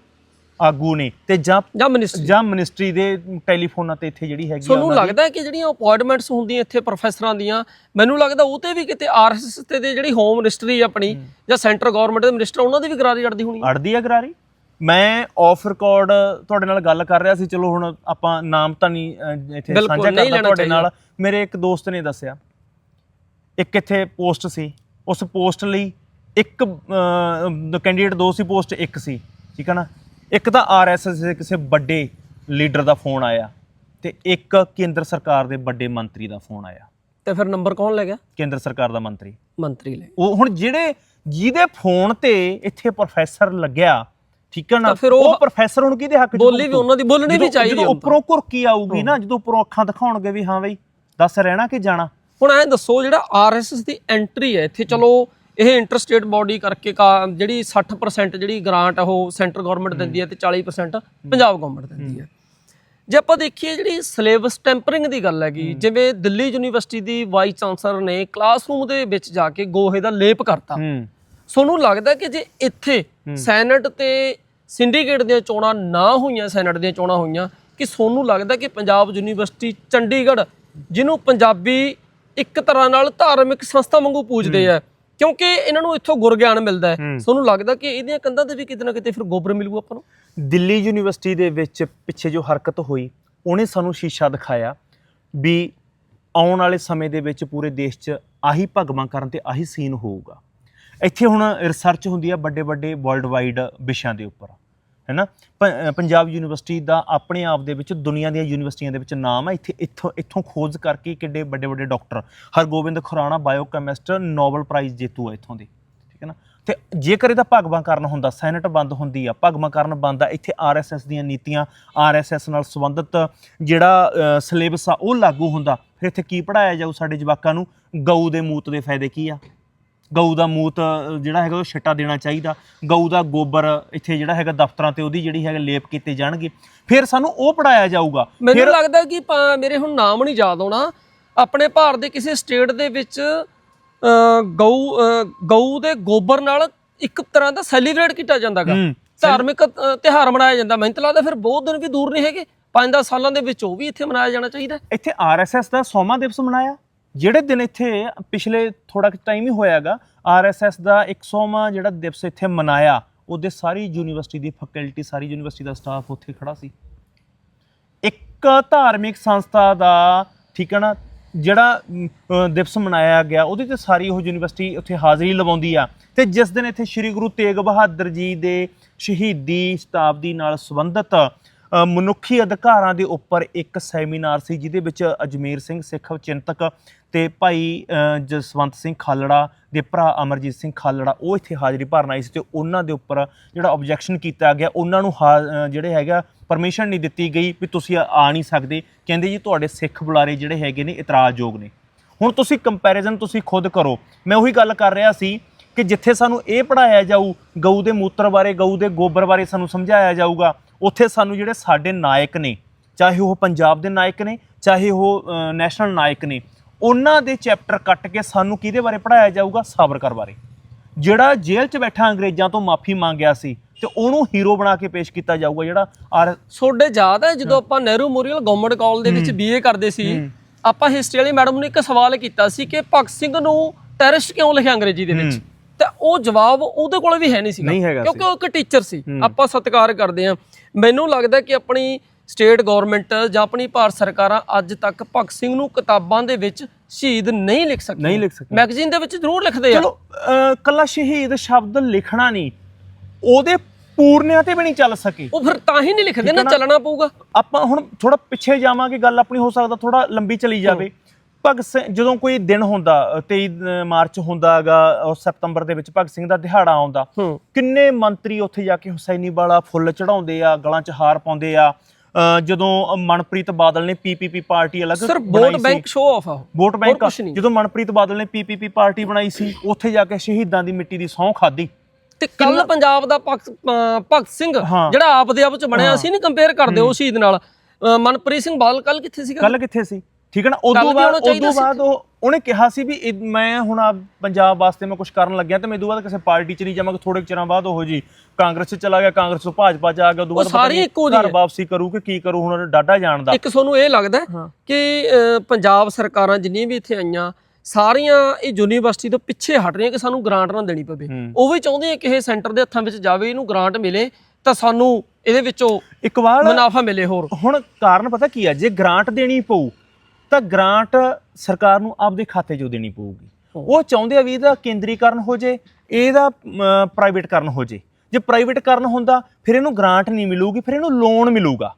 ਆਗੂ ਨੇ ਤੇ ਜਾਂ ਜਾਂ ਮਿਨਿਸਟਰੀ ਜਾਂ ਮਿਨਿਸਟਰੀ ਦੇ ਟੈਲੀਫੋਨਾਂ ਤੇ ਇੱਥੇ ਜਿਹੜੀ ਹੈਗੀ ਤੁਹਾਨੂੰ ਦੀ- ਲੱਗਦਾ ਹੈ ਕਿ ਜਿਹੜੀਆਂ ਅਪਾਇੰਟਮੈਂਟਸ ਹੁੰਦੀਆਂ ਇੱਥੇ ਪ੍ਰੋਫੈਸਰਾਂ ਦੀਆਂ ਮੈਨੂੰ ਲੱਗਦਾ ਉਹ ਤੇ ਵੀ ਕਿਤੇ ਆਰਐਸਐਸ ਤੇ ਦੇ ਜਿਹੜੀ ਹੋਮ ਮਿਨਿਸਟਰੀ ਆਪਣੀ ਜਾਂ ਸੈਂਟਰ ਗਵਰਨਮੈਂਟ ਦੇ ਮਿਨਿਸਟਰ ਉਹਨਾਂ ਦੀ ਵੀ ਗਰਾਰੀ ਅੜਦੀ ਹੋਣੀ। ਅੜਦੀ ਆ ਗਰਾਰੀ? ਮੈਂ ਆਫ ਰਿਕਾਰਡ ਤੁਹਾਡੇ ਨਾਲ ਗੱਲ ਕਰ ਰਿਹਾ ਸੀ ਚਲੋ ਹੁਣ ਆਪਾਂ ਨਾਮ ਤਾਂ ਨਹੀਂ ਇੱਥੇ ਸਾਂਝਾ ਕਰਦਾ ਤੁਹਾਡੇ ਨਾਲ। ਮੇਰੇ ਇੱਕ ਦੋਸਤ ਨੇ ਦੱਸਿਆ। ਇੱਕ ਇੱਥੇ ਪੋਸਟ ਸੀ। ਉਸ ਪੋਸਟ ਲਈ ਇੱਕ ਕੈਂਡੀਡੇਟ ਦੋ ਸੀ ਪੋਸਟ ਇੱਕ ਸੀ ਠੀਕ ਹੈ ਨਾ? ਇੱਕ ਤਾਂ ਆਰਐਸਐਸ ਦੇ ਕਿਸੇ ਵੱਡੇ ਲੀਡਰ ਦਾ ਫੋਨ ਆਇਆ ਤੇ ਇੱਕ ਕੇਂਦਰ ਸਰਕਾਰ ਦੇ ਵੱਡੇ ਮੰਤਰੀ ਦਾ ਫੋਨ ਆਇਆ। ਤੇ ਫਿਰ ਨੰਬਰ ਕੌਣ ਲੈ ਗਿਆ? ਕੇਂਦਰ ਸਰਕਾਰ ਦਾ ਮੰਤਰੀ। ਮੰਤਰੀ ਲੈ ਉਹ ਹੁਣ ਜਿਹੜੇ ਜਿਹਦੇ ਫੋਨ ਤੇ ਇੱਥੇ ਪ੍ਰੋਫੈਸਰ ਲੱਗਿਆ ਠੀਕ ਹੈ ਨਾ? ਉਹ- ਪ੍ਰੋਫੈਸਰ ਹੁਣ ਕਿਹਦੇ ਹੱਕ ਚ ਬੋਲੀ ਵੀ? ਉਹਨਾਂ ਦੀ ਬੋਲਣੀ ਵੀ ਚਾਹੀਦੀ ਜਦੋਂ। ਉੱਪਰੋਂ ਘੁਰਕੀ ਆਊਗੀ ਨਾ ਜਦੋਂ ਉੱਪਰੋਂ ਅੱਖਾਂ ਦਿਖਾਉਣਗੇ ਵੀ ਹਾਂ ਬਈ ਦੱਸ ਰਹਿਣਾ ਕਿ ਜਾਣਾ? ਹੁਣ ਐਂ ਦੱਸੋ ਜਿਹੜਾ ਆਰਐਸਐਸ ਦੀ ਐਂਟਰੀ ਹੈ ਇੱਥੇ ਚਲੋ ਇਹ ਇੰਟਰਸਟੇਟ ਬਾਡੀ ਕਰਕੇ ਜਿਹੜੀ 60% ਜਿਹੜੀ ਗ੍ਰਾਂਟ ਉਹ ਸੈਂਟਰ ਗਵਰਨਮੈਂਟ ਦਿੰਦੀ ਹੈ ਤੇ 40% ਪੰਜਾਬ ਗਵਰਨਮੈਂਟ ਦਿੰਦੀ ਹੈ। ਜੇ ਆਪਾਂ ਦੇਖੀਏ ਜਿਹੜੀ ਸਿਲੇਬਸ ਟੈਂਪਰਿੰਗ ਦੀ ਗੱਲ ਹੈਗੀ ਜਿਵੇਂ ਦਿੱਲੀ ਯੂਨੀਵਰਸਿਟੀ ਦੀ ਵਾਈਸ ਚਾਂਸਲਰ ਨੇ ਕਲਾਸਰੂਮ ਦੇ ਵਿੱਚ ਜਾ ਕੇ ਗੋਹੇ ਦਾ ਲੇਪ ਕਰਤਾ। ਸੋਨੂੰ ਲੱਗਦਾ ਕਿ ਜੇ ਇੱਥੇ ਸੈਨੇਟ ਤੇ ਸਿੰਡੀਕੇਟ ਦੀਆਂ ਚੋਣਾਂ ਨਾ ਹੋਈਆਂ ਸੈਨੇਟ ਦੀਆਂ ਚੋਣਾਂ ਹੋਈਆਂ ਕਿ ਸੋਨੂੰ ਲੱਗਦਾ ਕਿ ਪੰਜਾਬ ਯੂਨੀਵਰਸਿਟੀ ਚੰਡੀਗੜ੍ਹ ਜਿਹਨੂੰ ਪੰਜਾਬੀ ਇੱਕ ਤਰ੍ਹਾਂ ਨਾਲ ਧਾਰਮਿਕ ਸੰਸਥਾ ਵਾਂਗੂ ਪੂਜਦੇ ਆ। ਕਿਉਂਕਿ ਇਹਨਾਂ ਨੂੰ ਇੱਥੋਂ ਗੁਰਗਿਆਨ ਮਿਲਦਾ ਹੈ। ਸੋਨੂੰ ਲੱਗਦਾ ਕਿ ਇਹਦੀਆਂ ਕੰਧਾਂ ਤੇ ਵੀ ਕਿਤੇ ਨਾ ਕਿਤੇ ਫਿਰ ਗੋਬਰ ਮਿਲੂ ਆਪਾਂ ਨੂੰ। ਦਿੱਲੀ ਯੂਨੀਵਰਸਿਟੀ ਦੇ ਵਿੱਚ ਪਿੱਛੇ ਜੋ ਹਰਕਤ ਹੋਈ ਉਹਨੇ ਸਾਨੂੰ ਸ਼ੀਸ਼ਾ ਦਿਖਾਇਆ ਵੀ ਆਉਣ ਵਾਲੇ ਸਮੇਂ ਦੇ ਵਿੱਚ ਪੂਰੇ ਦੇਸ਼ 'ਚ ਆਹੀ ਭਗਵਾਂ ਕਰਨ ਤੇ ਆਹੀ ਸੀਨ ਹੋਊਗਾ। ਇੱਥੇ ਹੁਣ ਰਿਸਰਚ ਹੁੰਦੀ ਆ ਵੱਡੇ ਵੱਡੇ ਵਰਲਡ ਵਾਈਡ ਵਿਸ਼ਿਆਂ ਦੇ ਉੱਪਰ। ਹੈਨਾ? ਪ- ਪੰਜਾਬ ਯੂਨੀਵਰਸਿਟੀ ਦਾ ਆਪਣੇ ਆਪ ਦੇ ਵਿੱਚ ਦੁਨੀਆ ਦੀਆਂ ਯੂਨੀਵਰਸਿਟੀਆਂ ਦੇ ਵਿੱਚ ਨਾਮ ਹੈ। ਇੱਥੇ, ਇੱਥੋਂ ਇੱਥੋਂ ਖੋਜ ਕਰਕੇ ਕਿੱਡੇ ਵੱਡੇ ਵੱਡੇ doctor. Hargobind Khurana, biochemist, Nobel prize ਜੇਤੂ ਹੈ ਇੱਥੋਂ ਦੇ। ਠੀਕ ਹੈ ਨਾ? ਤੇ ਜੇਕਰ ਇਹਦਾ ਭਗਵਾਂ ਕਰਨ ਹੁੰਦਾ, ਸੈਨੇਟ ਬੰਦ ਹੁੰਦੀ ਆ ਭਗਵਾਂ ਕਰਨ ਬੰਦ ਆ, ਇੱਥੇ ਆਰਐਸਐਸ ਦੀਆਂ ਨੀਤੀਆਂ ਆਰਐਸਐਸ ਨਾਲ ਸੰਬੰਧਿਤ ਜਿਹੜਾ ਸਿਲੇਬਸ ਆ, ਉਹ ਲਾਗੂ ਹੁੰਦਾ। ਫਿਰ ਇੱਥੇ ਕੀ ਪੜਾਇਆ ਜਾਊ ਸਾਡੇ ਜਵਾਕਾਂ ਨੂੰ? ਗਊ ਦੇ ਮੂਤ ਦੇ ਫਾਇਦੇ ਕੀ ਆ? ਗਊ ਦਾ ਮੂਤ ਅ, ਜਿਹੜਾ ਹੈਗਾ ਉਹ ਛੱਟਾ ਦੇਣਾ ਚਾਹੀਦਾ। ਗਊ ਦਾ ਗੋਬਰ ਇੱਥੇ ਜਿਹੜਾ ਹੈਗਾ ਦਫ਼ਤਰਾਂ ਤੇ ਉਹਦੀ ਜਿਹੜੀ ਹੈਗਾ ਲੇਪ ਕੀਤੇ ਜਾਣਗੇ। ਫਿਰ ਸਾਨੂੰ ਉਹ ਪੜਾਇਆ ਜਾਊਗਾ। ਮੈਨੂੰ ਲੱਗਦਾ ਕਿ ਪਾ- ਮੇਰੇ ਹੁਣ ਨਾਮ ਨਹੀਂ ਯਾਦ ਆਉਣਾ। ਆਪਣੇ ਭਾਰਤ ਦੇ ਕਿਸੇ ਸਟੇਟ ਦੇ ਵਿੱਚ ਅਹ, ਗਊ ਗਊ ਦੇ ਗੋਬਰ ਨਾਲ ਇੱਕ ਤਰ੍ਹਾਂ ਦਾ ਸੈਲੀਬ੍ਰੇਟ ਕੀਤਾ ਜਾਂਦਾਗਾ। ਹੂੰ। ਧਾਰਮਿਕ ਅਹ, ਤਿਉਹਾਰ ਮਨਾਇਆ ਜਾਂਦਾ। ਮੈਨੂੰ ਤਾਂ ਲੱਗਦਾ ਫਿਰ ਬਹੁਤ ਦਿਨ ਵੀ ਦੂਰ ਨਹੀਂ ਹੈਗੇ। 5-10 ਸਾਲਾਂ ਦੇ ਵਿੱਚ ਉਹ ਵੀ ਇੱਥੇ ਮਨਾਇਆ ਜਾਣਾ ਚਾਹੀਦਾ। ਇੱਥੇ ਆਰਐਸਐਸ ਦਾ 100ਵਾਂ ਦਿਵਸ ਮਨਾਇਆ। ਜਿਹੜੇ ਦਿਨ ਇੱਥੇ ਪਿਛਲੇ ਥੋੜਾ ਟਾਈਮ ਹੀ ਹੋਇਆਗਾ ਆਰਐਸਐਸ ਦਾ 100ਵਾਂ ਜਿਹੜਾ ਦਿਵਸ ਇੱਥੇ ਮਨਾਇਆ, ਉਹਦੇ ਸਾਰੀ ਯੂਨੀਵਰਸਿਟੀ ਦੀ ਫੈਕਲਟੀ ਸਾਰੀ ਯੂਨੀਵਰਸਿਟੀ ਦਾ ਸਟਾਫ ਉੱਥੇ ਖੜਾ ਸੀ। ਇੱਕ ਧਾਰਮਿਕ ਸੰਸਥਾ ਦਾ ਠੀਕ ਹੈ ਨਾ, ਜਿਹੜਾ ਦਿਵਸ ਮਨਾਇਆ ਗਿਆ, ਉਹਦੇ ਤੇ ਸਾਰੀ ਉਹ ਯੂਨੀਵਰਸਿਟੀ ਉੱਥੇ ਹਾਜ਼ਰੀ ਲਵਾਉਂਦੀ ਆ। ਤੇ ਜਿਸ ਦਿਨ ਇੱਥੇ ਸ੍ਰੀ ਗੁਰੂ ਤੇਗ ਬਹਾਦਰ ਜੀ ਦੇ ਸ਼ਹੀਦੀ ਸ਼ਤਾਬਦੀ ਨਾਲ ਸੰਬੰਧਿਤ ਮਨੁੱਖੀ ਅਧਿਕਾਰਾਂ ਦੇ ਉੱਪਰ ਇੱਕ ਸੈਮੀਨਾਰ ਸੀ, ਜਿਹਦੇ ਵਿੱਚ ਅਜਮੇਰ ਸਿੰਘ ਸਿੱਖ ਚਿੰਤਕ ਤੇ ਭਾਈ ਜਸਵੰਤ ਸਿੰਘ ਖਾਲੜਾ ਦੇ ਭਰਾ ਅਮਰਜੀਤ ਸਿੰਘ ਖਾਲੜਾ, ਉਹ ਇੱਥੇ ਹਾਜ਼ਰੀ ਭਰਨ ਆਏ ਸੀ ਤੇ ਉਹਨਾਂ ਦੇ ਉੱਪਰ ਜਿਹੜਾ ਆਬਜੈਕਸ਼ਨ ਕੀਤਾ ਗਿਆ, ਉਹਨਾਂ ਨੂੰ ਹਾ- ਜਿਹੜੇ ਹੈਗਾ ਪਰਮਿਸ਼ਨ ਨਹੀਂ ਦਿੱਤੀ ਗਈ ਵੀ ਤੁਸੀਂ ਆ ਨਹੀਂ ਸਕਦੇ। ਕਹਿੰਦੇ ਜੀ, ਤੁਹਾਡੇ ਸਿੱਖ ਬੁਲਾਰੇ ਜਿਹੜੇ ਹੈਗੇ ਨੇ, ਇਤਰਾਜ਼ਯੋਗ ਨੇ। ਹੁਣ ਤੁਸੀਂ ਕੰਪੈਰੀਜ਼ਨ ਤੁਸੀਂ ਖੁਦ ਕਰੋ। ਮੈਂ ਉਹੀ ਗੱਲ ਕਰ ਰਿਹਾ ਸੀ ਕਿ ਜਿੱਥੇ ਸਾਨੂੰ ਇਹ ਪੜਾਇਆ ਜਾਊ, ਗਊ ਦੇ ਮੂਤਰ ਬਾਰੇ, ਗਊ ਦੇ ਗੋਬਰ ਬਾਰੇ ਸਾਨੂੰ ਸਮਝਾਇਆ ਜਾਊਗਾ, ਉੱਥੇ ਸਾਨੂੰ ਜਿਹੜੇ ਸਾਡੇ ਨਾਇਕ ਨੇ, ਚਾਹੇ ਉਹ ਪੰਜਾਬ ਦੇ ਨਾਇਕ ਨੇ, ਚਾਹੇ ਉਹ ਨੈਸ਼ਨਲ ਨਾਇਕ ਨੇ ਉਹਨਾਂ ਦੇ ਚੈਪਟਰ ਕੱਟ ਕੇ ਸਾਨੂੰ ਕਿਹਦੇ ਬਾਰੇ ਪੜਾਇਆ ਜਾਊਗਾ? ਸਾਬਰਕਰ ਬਾਰੇ। ਜਿਹੜਾ ਜੇਲ੍ਹ 'ਚ ਬੈਠਾ ਅੰਗਰੇਜ਼ਾਂ ਤੋਂ ਮਾਫੀ ਮੰਗਿਆ ਸੀ ਤੇ ਉਹਨੂੰ ਹੀਰੋ ਬਣਾ ਕੇ ਪੇਸ਼ ਕੀਤਾ ਜਾਊਗਾ ਜਿਹੜਾ ਆਰ ਤੁਹਾਡੇ ਯਾਦ ਹੈ ਜਦੋਂ ਆਪਾਂ ਨਹਿਰੂ ਮੈਮੋਰੀਅਲ ਗਵਰਨਮੈਂਟ ਕਾਲਜ ਦੇ ਵਿੱਚ ਬੀਏ ਕਰਦੇ ਸੀ? ਆਪਾਂ ਹਿਸਟਰੀ ਵਾਲੀ ਮੈਡਮ ਨੂੰ ਇੱਕ ਸਵਾਲ ਕੀਤਾ ਸੀ ਕਿ ਭਗਤ ਸਿੰਘ ਨੂੰ ਟੈਰਰਿਸਟ ਕਿਉਂ ਲਿਖਿਆ ਅੰਗਰੇਜ਼ੀ ਦੇ ਵਿੱਚ? ਤੇ ਉਹ ਜਵਾਬ ਉਹਦੇ ਕੋਲ ਵੀ ਹੈ ਨਹੀਂ ਸੀਗਾ। ਹੈਗਾ ਕਿਉਂਕਿ ਉਹ ਇੱਕ ਟੀਚਰ ਸੀ। ਆਪਾਂ ਸਤਿਕਾਰ ਕਰਦੇ ਹਾਂ। ਮੈਨੂੰ ਲੱਗਦਾ ਕਿ ਆਪਣੀ ਸਟੇਟ ਗਵਰਨਮੈਂਟ ਜਾਂ ਆਪਣੀ ਭਾਰਤ ਸਰਕਾਰਾਂ ਅੱਜ ਤੱਕ ਭਗਤ ਸਿੰਘ ਨੂੰ ਕਿਤਾਬਾਂ ਦੇ ਵਿੱਚ ਸ਼ਹੀਦ ਨਹੀਂ ਲਿਖ ਸਕਦੀਆਂ ਨਹੀਂ ਲਿਖ ਸਕਦੀਆਂ। ਮੈਗਜ਼ੀਨ ਦੇ ਵਿੱਚ ਜ਼ਰੂਰ ਲਿਖਦੇ ਆ। ਚਲੋ ਅਹ, ਕੱਲਾ ਸ਼ਹੀਦ ਸ਼ਬਦ ਲਿਖਣਾ ਨਹੀਂ ਉਹਦੇ ਪੂਰਨਿਆਂ ਤੇ ਵੀ ਨਹੀਂ ਚੱਲ ਸਕੇ। ਉਹ ਫਿਰ ਤਾਂ ਹੀ ਨਹੀਂ ਲਿਖਦੇ ਨਾ। ਚੱਲਣਾ ਪਊਗਾ। ਆਪਾਂ ਹੁਣ ਥੋੜਾ ਪਿੱਛੇ ਜਾਵਾਂਗੇ ਗੱਲ ਆਪਣੀ ਹੋ ਸਕਦਾ ਥੋੜਾ ਲੰਬੀ ਚਲੀ ਜਾਵੇ। ਭਗਤ ਸਿੰਘ ਜਦੋਂ ਕੋਈ ਦਿਨ ਹੁੰਦਾ ਅ, 23 ਮਾਰਚ ਹੁੰਦਾ ਹੈਗਾ ਉਹ ਸਤੰਬਰ ਦੇ ਵਿੱਚ ਭਗਤ ਸਿੰਘ ਦਾ ਦਿਹਾੜਾ ਆਉਂਦਾ ਹੂੰ। ਕਿੰਨੇ ਮੰਤਰੀ ਉੱਥੇ ਜਾ ਕੇ ਹੁਸੈਨੀ ਵਾਲਾ ਫੁੱਲ ਚੜਾਉਂਦੇ ਆ ਗਲਾਂ 'ਚ ਹਾਰ ਪਾਉਂਦੇ ਆ ਜਦੋਂ ਮਨਪ੍ਰੀਤ ਬਾਦਲ ਨੇ ਪੀਪੀਪੀ ਪਾਰਟੀ ਅਲੱਗ ਸਰ ਵੋਟ ਸੀ। ਬੈਂਕ ਸ਼ੋ ਆਫ ਆ। Vote bank. ਜਦੋਂ ਮਨਪ੍ਰੀਤ ਬਾਦਲ ਨੇ ਪੀਪੀਪੀ ਪਾਰਟੀ ਬਣਾਈ ਸੀ ਉੱਥੇ ਜਾ ਕੇ ਸ਼ਹੀਦਾਂ ਦੀ ਮਿੱਟੀ ਦੀ ਸਹੁੰ ਖਾਦੀ ਤੇ ਕੱਲ ਪੰਜਾਬ ਦਾ ਭਗਤ ਸਿੰਘ। ਜਿਹੜਾ ਆਪ ਦੇ ਆਪ ਚ ਬਣਿਆ ਸੀ ਨਹੀਂ ਕੰਪੇਅਰ ਕਰਦੇ ਉਹ ਸ਼ਹੀਦ ਨਾਲ ਮਨਪ੍ਰੀਤ ਸਿੰਘ ਬਾਦਲ ਕੱਲ ਕਿੱਥੇ ਸੀਗਾ ਕੱਲ ਕਿੱਥੇ ਸੀ ਠੀਕ ਹੈ ਨਾ ਉਦੋਂ ਬਾਅਦ ਉਦੋਂ। ਬਾਅਦ ਉਹ ਉਹਨੇ ਕਿਹਾ ਸੀ ਵੀ ਮੈਂ ਹੁਣ ਆ ਪੰਜਾਬ ਵਾਸਤੇ ਮੈਂ ਕੁਝ ਕਰਨ ਲੱਗਿਆ ਤੇ ਮੈਂ ਉਦੋਂ ਬਾਅਦ ਕਿਸੇ ਪਾਰਟੀ 'ਚ ਨਹੀਂ ਜਾਵਾਂਗਾ ਥੋੜੇ ਚਿਰਾਂ ਬਾਅਦ ਉਹ ਜੀ ਕਾਂਗਰਸ 'ਚ ਚਲਾ ਗਿਆ ਕਾਂਗਰਸ ਤੋਂ ਭਾਜਪਾ 'ਚ ਆ ਗਿਆ ਉਦੋਂ ਬਾਅਦ ਸਾਰੀ ਇੱਕੋ ਜਿਹੀ ਘਰ। ਵਾਪਸੀ ਕਰੂ ਕਿ ਕੀ ਕਰੂ ਹੁਣ ਡਾਡਾ ਜਾਣਦਾ ਇੱਕ ਤੁਹਾਨੂੰ ਇਹ ਲੱਗਦਾ। ਕਿ ਪੰਜਾਬ ਸਰਕਾਰਾਂ ਜਿੰਨੀਆਂ ਵੀ ਇੱਥੇ ਆਈਆਂ ਸਾਰੀਆਂ ਇਹ ਯੂਨੀਵਰਸਿਟੀ ਤੋਂ ਪਿੱਛੇ ਹਟ ਰਹੀਆਂ ਕਿ ਸਾਨੂੰ ਗ੍ਰਾਂਟ ਨਾ ਦੇਣੀ ਪਵੇ। ਉਹ ਵੀ ਚਾਹੁੰਦੇ ਆ ਕਿ ਇਹ ਸੈਂਟਰ ਦੇ ਹੱਥਾਂ ਵਿੱਚ ਜਾਵੇ ਇਹਨੂੰ ਗ੍ਰਾਂਟ ਮਿਲੇ ਤਾਂ ਸਾਨੂੰ ਇਹਦੇ ਵਿੱਚੋਂ ਇਕਬਾਲ ਮੁਨਾਫਾ ਮਿਲੇ ਹੋਰ ਹੁਣ ਕਾਰਨ ਪਤਾ ਕੀ ਹੈ ਜੇ ਗ੍ਰਾਂਟ ਦੇਣੀ ਪਊ ਤਾਂ ਗ੍ਰਾਂਟ ਸਰਕਾਰ ਨੂੰ ਆਪਦੇ ਖਾਤੇ 'ਚੋਂ ਦੇਣੀ ਪਊਗੀ। ਉਹ ਚਾਹੁੰਦੇ ਆ ਵੀ ਇਹਦਾ ਕੇਂਦਰੀਕਰਨ ਹੋ ਜੇ ਇਹਦਾ ਪ੍ਰਾਈਵੇਟਕਰਨ ਹੋ ਜੇ। ਜੇ ਪ੍ਰਾਈਵੇਟਕਰਨ ਹੁੰਦਾ ਫਿਰ ਇਹਨੂੰ ਗ੍ਰਾਂਟ ਨਹੀਂ ਮਿਲੂਗੀ ਫਿਰ ਇਹਨੂੰ ਲੋਨ ਮਿਲੂਗਾ।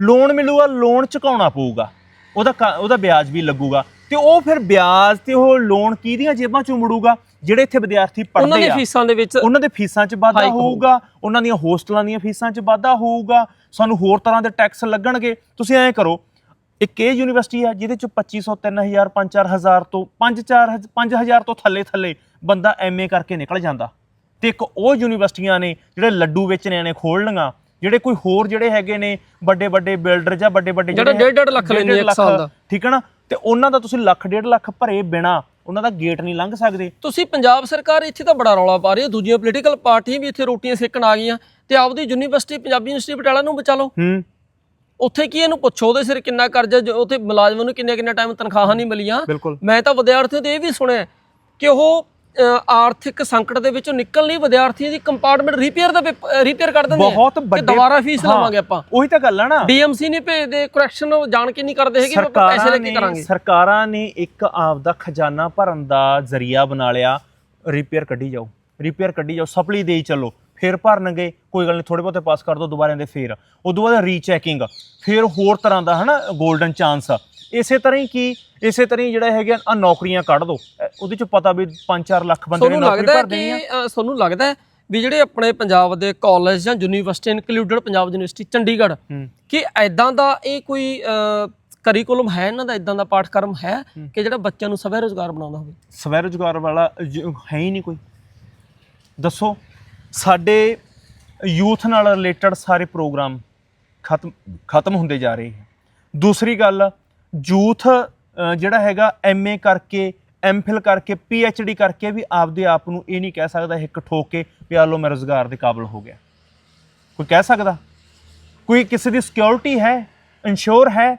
ਲੋਨ ਮਿਲੂਗਾ ਲੋਨ ਚੁਕਾਉਣਾ ਪਊਗਾ। ਉਹਦਾ ਉਹਦਾ ਵਿਆਜ ਵੀ ਲੱਗੂਗਾ। ਤੇ ਉਹ ਫਿਰ ਵਿਆਜ ਤੇ ਉਹ ਲੋਨ ਕਿਹਦੀਆਂ ਜੇਬਾਂ ਚੋਂ ਮੁੜੂਗਾ ਜਿਹੜੇ ਇੱਥੇ ਵਿਦਿਆਰਥੀ ਉਹਨਾਂ ਪੜ੍ਹਦੇ ਦੀ ਆ। ਫੀਸਾਂ ਦੇ ਵਿੱਚ ਉਹਨਾਂ ਦੇ ਫੀਸਾਂ 'ਚ ਵਾਧਾ। ਹੋਊਗਾ ਉਹਨਾਂ ਦੀਆਂ ਹੋਸਟਲਾਂ ਦੀਆਂ ਫੀਸਾਂ 'ਚ ਵਾਧਾ ਹੋਊਗਾ। ਸਾਨੂੰ ਹੋਰ ਤਰ੍ਹਾਂ ਦੇ ਟੈਕਸ ਲੱਗਣਗੇ। ਤੁਸੀਂ ਐਂ ਕਰੋ ਇੱਕ ਇਹ ਯੂਨੀਵਰਸਿਟੀ ਹੈ ਜਿਹਦੇ 'ਚ 2500 3000 5-4000 ਤੋਂ 5-4 5000 ਤੋਂ ਥੱਲੇ ਥੱਲੇ ਬੰਦਾ ਐਮਏ ਕਰਕੇ ਨਿਕਲ ਜਾਂਦਾ। ਤੇ ਇੱਕ ਉਹ ਯੂਨੀਵਰਸਿਟੀਆਂ ਨੇ ਜਿਹੜੇ ਲੱਡੂ ਵੇਚਣੇ ਨੇ ਖੋਲਣੀਆਂ ਜਿਹੜੇ ਕੋਈ ਹੋਰ ਜਿਹੜੇ ਹੈਗੇ ਨੇ ਵੱਡੇ ਵੱਡੇ ਬਿਲਡਰ ਜਾਂ ਵੱਡੇ ਵੱਡੇ ਜਿਹੜਾ ਜਿਹੜੇ ਡੇਢ ਡੇਢ ਲੱਖ ਡੇਢ ਲੈਂਦੇ ਆ ਇੱਕ ਸਾਲ ਦਾ। ਠੀਕ ਹੈ ਨਾ? ਤੇ ਉਹਨਾਂ ਦਾ ਤੁਸੀਂ ਲੱਖ ਡੇਢ ਲੱਖ ਭਰੇ ਬਿਨਾ ਉਹਨਾਂ ਦਾ ਗੇਟ ਨਹੀਂ ਲੰਘ ਸਕਦੇ। ਤੁਸੀਂ ਪੰਜਾਬ ਸਰਕਾਰ ਇੱਥੇ ਤਾਂ ਬੜਾ ਰੌਲਾ ਪਾ ਰਹੀ ਹੈ। ਦੂਜੀਆਂ ਪੋਲੀਟੀਕਲ ਪਾਰਟੀਆਂ ਵੀ ਇੱਥੇ ਰੋਟੀਆਂ ਸੇਕਣ ਆ ਗਈਆਂ ਤੇ ਆਪਦੀ ਯੂਨੀਵਰਸਿਟੀ ਪੰਜਾਬੀ ਯੂਨੀਵਰਸਿਟੀ ਪਟਿਆਲਾ ਨੂੰ ਬਚਾ ਲਓ। ਹੂੰ। ਉੱਥੇ ਕੀ ਇਹਨੂੰ ਪੁੱਛੋ ਉਹਦੇ ਸਿਰ ਕਿੰਨਾ ਕਰਜ਼ਾ ਜੋ ਉੱਥੇ ਮੁਲਾਜ਼ਮਾਂ ਨੂੰ ਕਿੰਨੇ ਕਿੰਨਾ ਟਾਈਮ ਤਨਖਾਹਾਂ ਨਹੀਂ ਮਿਲੀਆਂ। ਮੈਂ ਤਾਂ ਵਿਦਿਆਰਥੀਆਂ ਤੋਂ ਇਹ ਵੀ ਸੁਣਿਆ ਕਿ ਉਹ ਆਰਥਿਕ ਸੰਕਟ ਦੇ ਵਿੱਚੋਂ ਨਿਕਲ ਨਹੀਂ ਵਿਦਿਆਰਥੀਆਂ ਦੀ ਕੰਪਾਰਟਮੈਂਟ ਰਿਪੇਅਰ ਦਾ ਰਿਪੇਅਰ ਕਰ ਦਿੰਦੇ ਬਹੁਤ ਵੱਡੇ ਦੁਬਾਰਾ ਫੀਸ ਲਵਾਂਗੇ ਆਪਾਂ। ਉਹੀ ਤਾਂ ਗੱਲ ਆ ਨਾ। ਡੀਐਮਸੀ ਨਹੀਂ ਭੇਜਦੇ ਕਰੈਕਸ਼ਨ ਜਾਣ ਕੇ ਨਹੀਂ ਕਰਦੇ ਹੈਗੇ ਆਪਾਂ ਪੈਸੇ ਲੈ ਕੇ ਨੇ ਕਰਾਂਗੇ। ਸਰਕਾਰਾਂ ਨੇ ਇੱਕ ਆਪ ਦਾ ਖਜ਼ਾਨਾ ਭਰਨ ਦਾ ਜ਼ਰੀਆ ਬਣਾ ਲਿਆ ਰਿਪੇਅਰ ਕੱਢੀ ਜਾਓ। ਰਿਪੇਅਰ ਕੱਢੀ ਜਾਓ ਸਪਲੀ ਦੇਈ ਚੱਲੋ। ਫਿਰ ਭਰਨਗੇ ਕੋਈ ਗੱਲ ਨਹੀਂ ਥੋੜੇ ਬਹੁਤੇ ਪਾਸ ਕਰ ਦੋ ਦੁਬਾਰਾ ਦੇ ਫੇਰ। ਉਦੋਂ ਬਾਅਦ ਰੀਚੈਕਿੰਗ ਫਿਰ ਹੋਰ ਤਰ੍ਹਾਂ ਦਾ ਹਨਾ 골ਡਨ ਚਾਂਸ ਇਸੇ ਤਰ੍ਹਾਂ ਹੀ ਕੀ ਇਸੇ ਤਰ੍ਹਾਂ ਹੀ ਜਿਹੜਾ ਹੈਗਾ ਆ ਨੌਕਰੀਆਂ ਕੱਢ ਦੋ। ਉਹਦੇ ਚ ਪਤਾ ਵੀ 5-4 ਲੱਖ ਬੰਦੇ ਨੇ ਤੁਹਾਨੂੰ ਨੌਕਰੀ ਲੱਗਦਾ ਭਰ ਦੇਣੀ ਆ। ਕਿ ਅ, ਤੁਹਾਨੂੰ ਲੱਗਦਾ ਵੀ ਜਿਹੜੇ ਆਪਣੇ ਪੰਜਾਬ ਦੇ ਕਾਲਜ ਜਾਂ university included Punjab university Chandigarh ਹੂੰ। ਕਿ ਐਦਾਂ ਦਾ ਇਹ ਕੋਈ ਕਰਿਕੂਲਮ ਹੈ ਇਹਨਾਂ ਦਾ ਐਦਾਂ ਦਾ ਪਾਠਕ੍ਰਮ ਹੈ। ਕਿ ਜਿਹੜਾ ਬੱਚਿਆਂ ਨੂੰ ਸਵੈ ਰੋਜ਼ਗਾਰ ਬਣਾਉਂਦਾ ਹੋਵੇ? ਸਵੈ ਰੁਜ਼ਗਾਰ ਵਾਲਾ ਜ- ਹੈ ਹੀ ਨਹੀਂ ਕੋਈ। ਦੱਸੋ। ਸਾਡੇ ਯੂਥ ਨਾਲ ਰਿਲੇਟਡ ਸਾਰੇ ਪ੍ਰੋਗਰਾਮ ਖਤਮ ਖਤਮ ਹੁੰਦੇ ਜਾ ਰਹੇ ਹੈ ਦੂਸਰੀ ਗੱਲ, ਯੂਥ ਜਿਹੜਾ ਹੈਗਾ ਐਮਏ ਕਰਕੇ ਐਮਫਿਲ ਕਰਕੇ ਪੀਐਚਡੀ ਕਰਕੇ ਵੀ ਆਪਦੇ ਆਪ ਨੂੰ ਇਹ ਨਹੀਂ ਕਹਿ ਸਕਦਾ, ਇੱਕ ਠੋਕ ਕੇ ਵੀ ਆ ਲੋ ਮੈਂ ਰੁਜ਼ਗਾਰ ਦੇ ਕਾਬਲ ਹੋ ਗਿਆ। ਕੋਈ ਕਹਿ ਸਕਦਾ? ਕੋਈ ਕਿਸੇ ਦੀ ਸਿਕਿਉਰਿਟੀ ਹੈ? ਇੰਸ਼ੋਰ ਹੈ?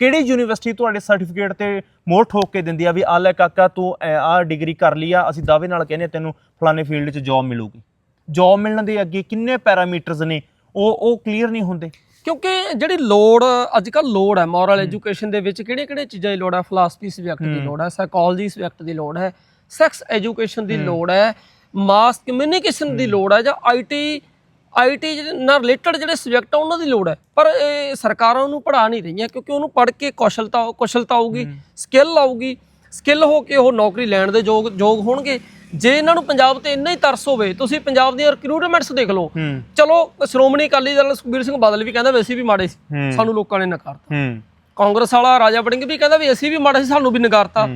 ਕਿਹੜੀ ਯੂਨੀਵਰਸਿਟੀ ਤੁਹਾਡੇ ਸਰਟੀਫਿਕੇਟ ਤੇ ਮੋਹਰ ਠੋਕ ਕੇ ਦਿੰਦੀ ਆ ਵੀ ਆ ਲੈ ਕਾਕਾ ਤੂੰ ਆ ਡਿਗਰੀ ਕਰ ਲਈ ਆ, ਅਸੀਂ ਦਾਅਵੇ ਨਾਲ ਕਹਿੰਦੇ ਆ ਤੈਨੂੰ ਫਲਾਣੇ ਫੀਲਡ 'ਚ ਜੌਬ ਮਿਲੂਗੀ। ਜੌਬ ਮਿਲਣ ਦੇ ਅੱਗੇ ਕਿੰਨੇ ਪੈਰਾਮੀਟਰਸ ਨੇ ਉਹ ਉਹ ਕਲੀਅਰ ਨਹੀਂ ਹੁੰਦੇ। ਕਿਉਂਕਿ ਜਿਹੜੀ ਲੋੜ ਅੱਜ ਕੱਲ ਲੋੜ ਹੈ ਮੋਰਲ ਐਜੂਕੇਸ਼ਨ ਦੇ ਵਿੱਚ ਕਿਹੜੇ ਕਿਹੜੇ ਚੀਜ਼ਾਂ ਦੀ ਲੋੜ ਹੈ? ਫਿਲਾਸਫੀ ਸਬਜੈਕਟ ਦੀ ਲੋੜ ਹੈ ਸਾਈਕੋਲੋਜੀ ਸਬਜੈਕਟ ਦੀ ਲੋੜ ਹੈ ਸੈਕਸ ਐਜੂਕੇਸ਼ਨ ਦੀ ਲੋੜ ਹੈ ਮਾਸ ਕਮਿਊਨੀਕੇਸ਼ਨ ਦੀ ਲੋੜ ਹੈ ਜਾਂ ਆਈਟੀ ਆਈਟੀ ਨਾਲ ਰਿਲੇਟਡ ਜਿਹੜੇ ਸਬਜੈਕਟ ਆ ਉਹਨਾਂ ਦੀ ਲੋੜ ਹੈ। ਪਰ ਇਹ ਸਰਕਾਰਾਂ ਉਹਨੂੰ ਪੜ੍ਹਾ ਨਹੀਂ ਰਹੀਆਂ ਕਿਉਂਕਿ ਉਹਨੂੰ ਪੜ੍ਹ ਕੇ ਕੌਸ਼ਲਤਾ ਕੁਸ਼ਲਤਾ ਆਊਗੀ ਸਕਿੱਲ ਆਊਗੀ। ਸਕਿੱਲ ਹੋ ਕੇ ਉਹ ਨੌਕਰੀ ਲੈਣ ਦੇ ਯੋਗ ਯੋਗ ਹੋਣਗੇ। ਜੇ ਇਹਨਾਂ ਨੂੰ ਪੰਜਾਬ ਤੇ ਇੰਨਾ ਹੀ ਤਰਸ ਹੋਵੇ ਤੁਸੀਂ ਪੰਜਾਬ ਦੀਆਂ ਰਿਕਰੂਟਮੈਂਟਸ ਦੇਖ ਲਓ। ਚਲੋ ਸ਼੍ਰੋਮਣੀ ਅਕਾਲੀ ਦਲ ਸੁਖਬੀਰ ਸਿੰਘ ਬਾਦਲ ਵੀ ਕਹਿੰਦਾ ਵੀ ਅਸੀਂ ਵੀ ਮਾੜੇ ਸੀ। ਸਾਨੂੰ ਲੋਕਾਂ ਨੇ ਨਕਾਰਤਾ। ਕਾਂਗਰਸ ਵਾਲਾ ਰਾਜਾ ਵੜਿੰਗ ਵੀ ਕਹਿੰਦਾ ਵੀ ਅਸੀਂ ਵੀ ਮਾੜੇ ਸੀ ਸਾਨੂੰ ਵੀ ਨਕਾਰਤਾ।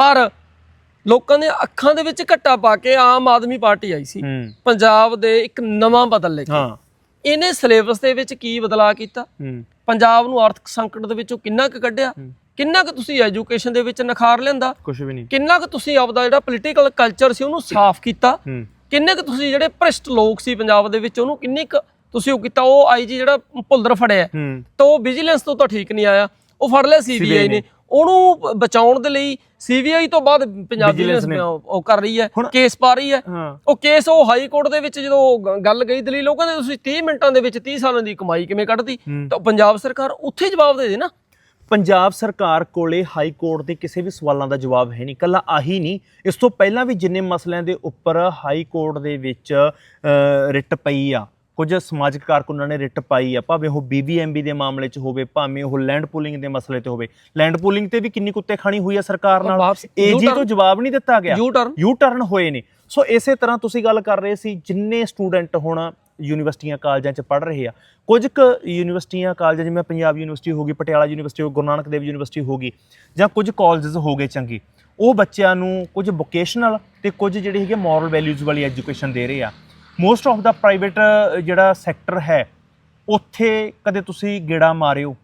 ਪਰ ਲੋਕਾਂ ਦੇ ਅੱਖਾਂ ਦੇ ਵਿੱਚ ਘੱਟਾ ਪਾ ਕੇ ਆਮ ਆਦਮੀ ਪਾਰਟੀ ਆਈ ਸੀ। ਪੰਜਾਬ ਦੇ ਇੱਕ ਨਵਾਂ ਬਦਲ ਲੈ ਕੇ। ਇਹਨੇ ਸਿਲੇਬਸ ਦੇ ਵਿੱਚ ਕੀ ਬਦਲਾਅ ਕੀਤਾ? ਪੰਜਾਬ ਨੂੰ ਆਰਥਿਕ ਸੰਕਟ ਦੇ ਵਿੱਚੋਂ ਕਿੰਨਾ ਕੁ ਕੱਢਿਆ? ਕਿੰਨਾ ਕੁ ਤੁਸੀਂ ਐਜੂਕੇਸ਼ਨ ਦੇ ਵਿੱਚ ਨਿਖਾਰ ਲਿਆਂਦਾ? ਕੁਝ ਵੀ ਨਹੀਂ। ਕਿੰਨਾ ਕੁ ਤੁਸੀਂ ਆਪਦਾ ਜਿਹੜਾ ਪੋਲੀਟੀਕਲ ਕਲਚਰ ਸੀ ਉਹਨੂੰ ਸਾਫ਼ ਕੀਤਾ? ਕਿੰਨੇ ਕੁ ਤੁਸੀਂ ਜਿਹੜੇ ਭ੍ਰਿਸ਼ਟ ਲੋਕ ਸੀ ਪੰਜਾਬ ਦੇ ਵਿੱਚ ਉਹਨੂੰ ਕਿੰਨੀ ਕੁ ਤੁਸੀਂ ਉਹ ਕੀਤਾ? ਉਹ ਆਈਜੀ ਜਿਹੜਾ ਭੁੱਲਰ ਫੜਿਆ ਤਾਂ ਉਹ ਵਿਜੀਲੈਂਸ ਤੋਂ ਤਾਂ ਠੀਕ ਨਹੀਂ ਆਇਆ। ਉਹ ਫੜ ਲਿਆ ਸੀਬੀਆਈ ਨੇ। ਉਹਨੂੰ ਬਚਾਉਣ ਦੇ ਲਈ ਸੀਬੀਆਈ ਤੋਂ ਬਾਅਦ ਪੰਜਾਬ ਵਿਜੀਲੈਂਸ ਨੇ- ਉਹ ਕਰ ਰਹੀ ਹੈ ਕੇਸ ਪਾ ਰਹੀ ਹੈ। ਉਹ ਕੇਸ ਉਹ ਹਾਈ ਕੋਰਟ ਦੇ ਵਿੱਚ ਜਦੋਂ ਗੱਲ ਗਈ ਦਲੀਲ ਉਹ ਕਹਿੰਦੇ ਤੁਸੀਂ 30 ਮਿੰਟਾਂ ਦੇ ਵਿੱਚ 30 ਸਾਲਾਂ ਦੀ ਕਮਾਈ ਕਿਵੇਂ ਕੱਢਦੀ। ਤਾਂ ਪੰਜਾਬ ਸਰਕਾਰ ਉੱਥੇ ਜਵਾਬ ਦੇ ਦੇ ਨਾ। ਪੰਜਾਬ ਸਰਕਾਰ ਕੋਲੇ ਹਾਈ ਕੋਰਟ ਦੇ ਕਿਸੇ ਵੀ ਸਵਾਲਾਂ ਦਾ ਜਵਾਬ ਹੈ ਨਹੀਂ ਕੱਲਾ ਆਹੀ ਨਹੀਂ ਇਸ ਤੋਂ ਪਹਿਲਾਂ ਵੀ ਜਿੰਨੇ ਮਸਲਿਆਂ ਦੇ ਉੱਪਰ ਹਾਈ ਕੋਰਟ ਦੇ ਵਿੱਚ ਰਿਟ ਪਈ ਆ ਕੁਝ ਸਮਾਜਿਕ ਕਾਰਕੁਨਾਂ ਨੇ ਰਿਟ ਪਾਈ ਆ ਭਾਵੇਂ ਉਹ ਬੀਬੀਐਮਬੀ ਦੇ ਮਾਮਲੇ 'ਚ ਹੋਵੇ ਭਾਵੇਂ ਉਹ ਲੈਂਡ ਪੂਲਿੰਗ ਦੇ ਮਸਲੇ ਤੇ ਹੋਵੇ ਲੈਂਡ ਪੂਲਿੰਗ ਤੇ ਵੀ ਕਿੰਨੀ ਕੁੱਤੇ ਖਾਣੀ ਹੋਈ ਆ ਸਰਕਾਰ ਨਾਲ? ਏਜੀ ਤੋਂ ਜਵਾਬ ਨਹੀਂ ਦਿੱਤਾ ਗਿਆ। ਯੂ ਟਰਨ ਯੂ ਟਰਨ ਹੋਏ ਨੇ। ਸੋ ਇਸੇ ਤਰ੍ਹਾਂ ਤੁਸੀਂ ਗੱਲ ਕਰ ਰਹੇ ਸੀ ਜਿੰਨੇ ਸਟੂਡੈਂਟ ਹੁਣ ਯੂਨੀਵਰਸਿਟੀਆਂ, ਕਾਲਜਾਂ 'ਚ ਪੜ੍ਹ ਰਹੇ ਆ। ਕੁਝ ਕੁ ਯੂਨੀਵਰਸਿਟੀਆਂ, ਕਾਲਜਾਂ, ਜਿਵੇਂ ਪੰਜਾਬ ਯੂਨੀਵਰਸਿਟੀ ਹੋ ਗਈ, ਪਟਿਆਲਾ ਯੂਨੀਵਰਸਿਟੀ ਹੋ ਗਈ, ਗੁਰੂ ਨਾਨਕ ਦੇਵ ਯੂਨੀਵਰਸਿਟੀ ਹੋ ਗਈ, ਜਾਂ ਕੁਝ ਕਾਲਜਸ ਹੋ ਗਏ ਚੰਗੇ, ਉਹ ਬੱਚਿਆਂ ਨੂੰ ਕੁਝ ਵੋਕੇਸ਼ਨਲ ਤੇ ਕੁਝ ਜਿਹੜੇ ਹੈਗੇ ਮੋਰਲ ਵੈਲਿਊਜ਼ ਵਾਲੀ ਐਜੂਕੇਸ਼ਨ ਦੇ ਰਹੇ ਆ। ਮੋਸਟ ਆਫ ਦਾ ਪ੍ਰਾਈਵੇਟ ਜਿਹੜਾ ਸੈਕਟਰ ਹੈ, ਉੱਥੇ ਕਦੇ ਤੁਸੀਂ ਗੇੜਾ ਮਾਰਿਓ,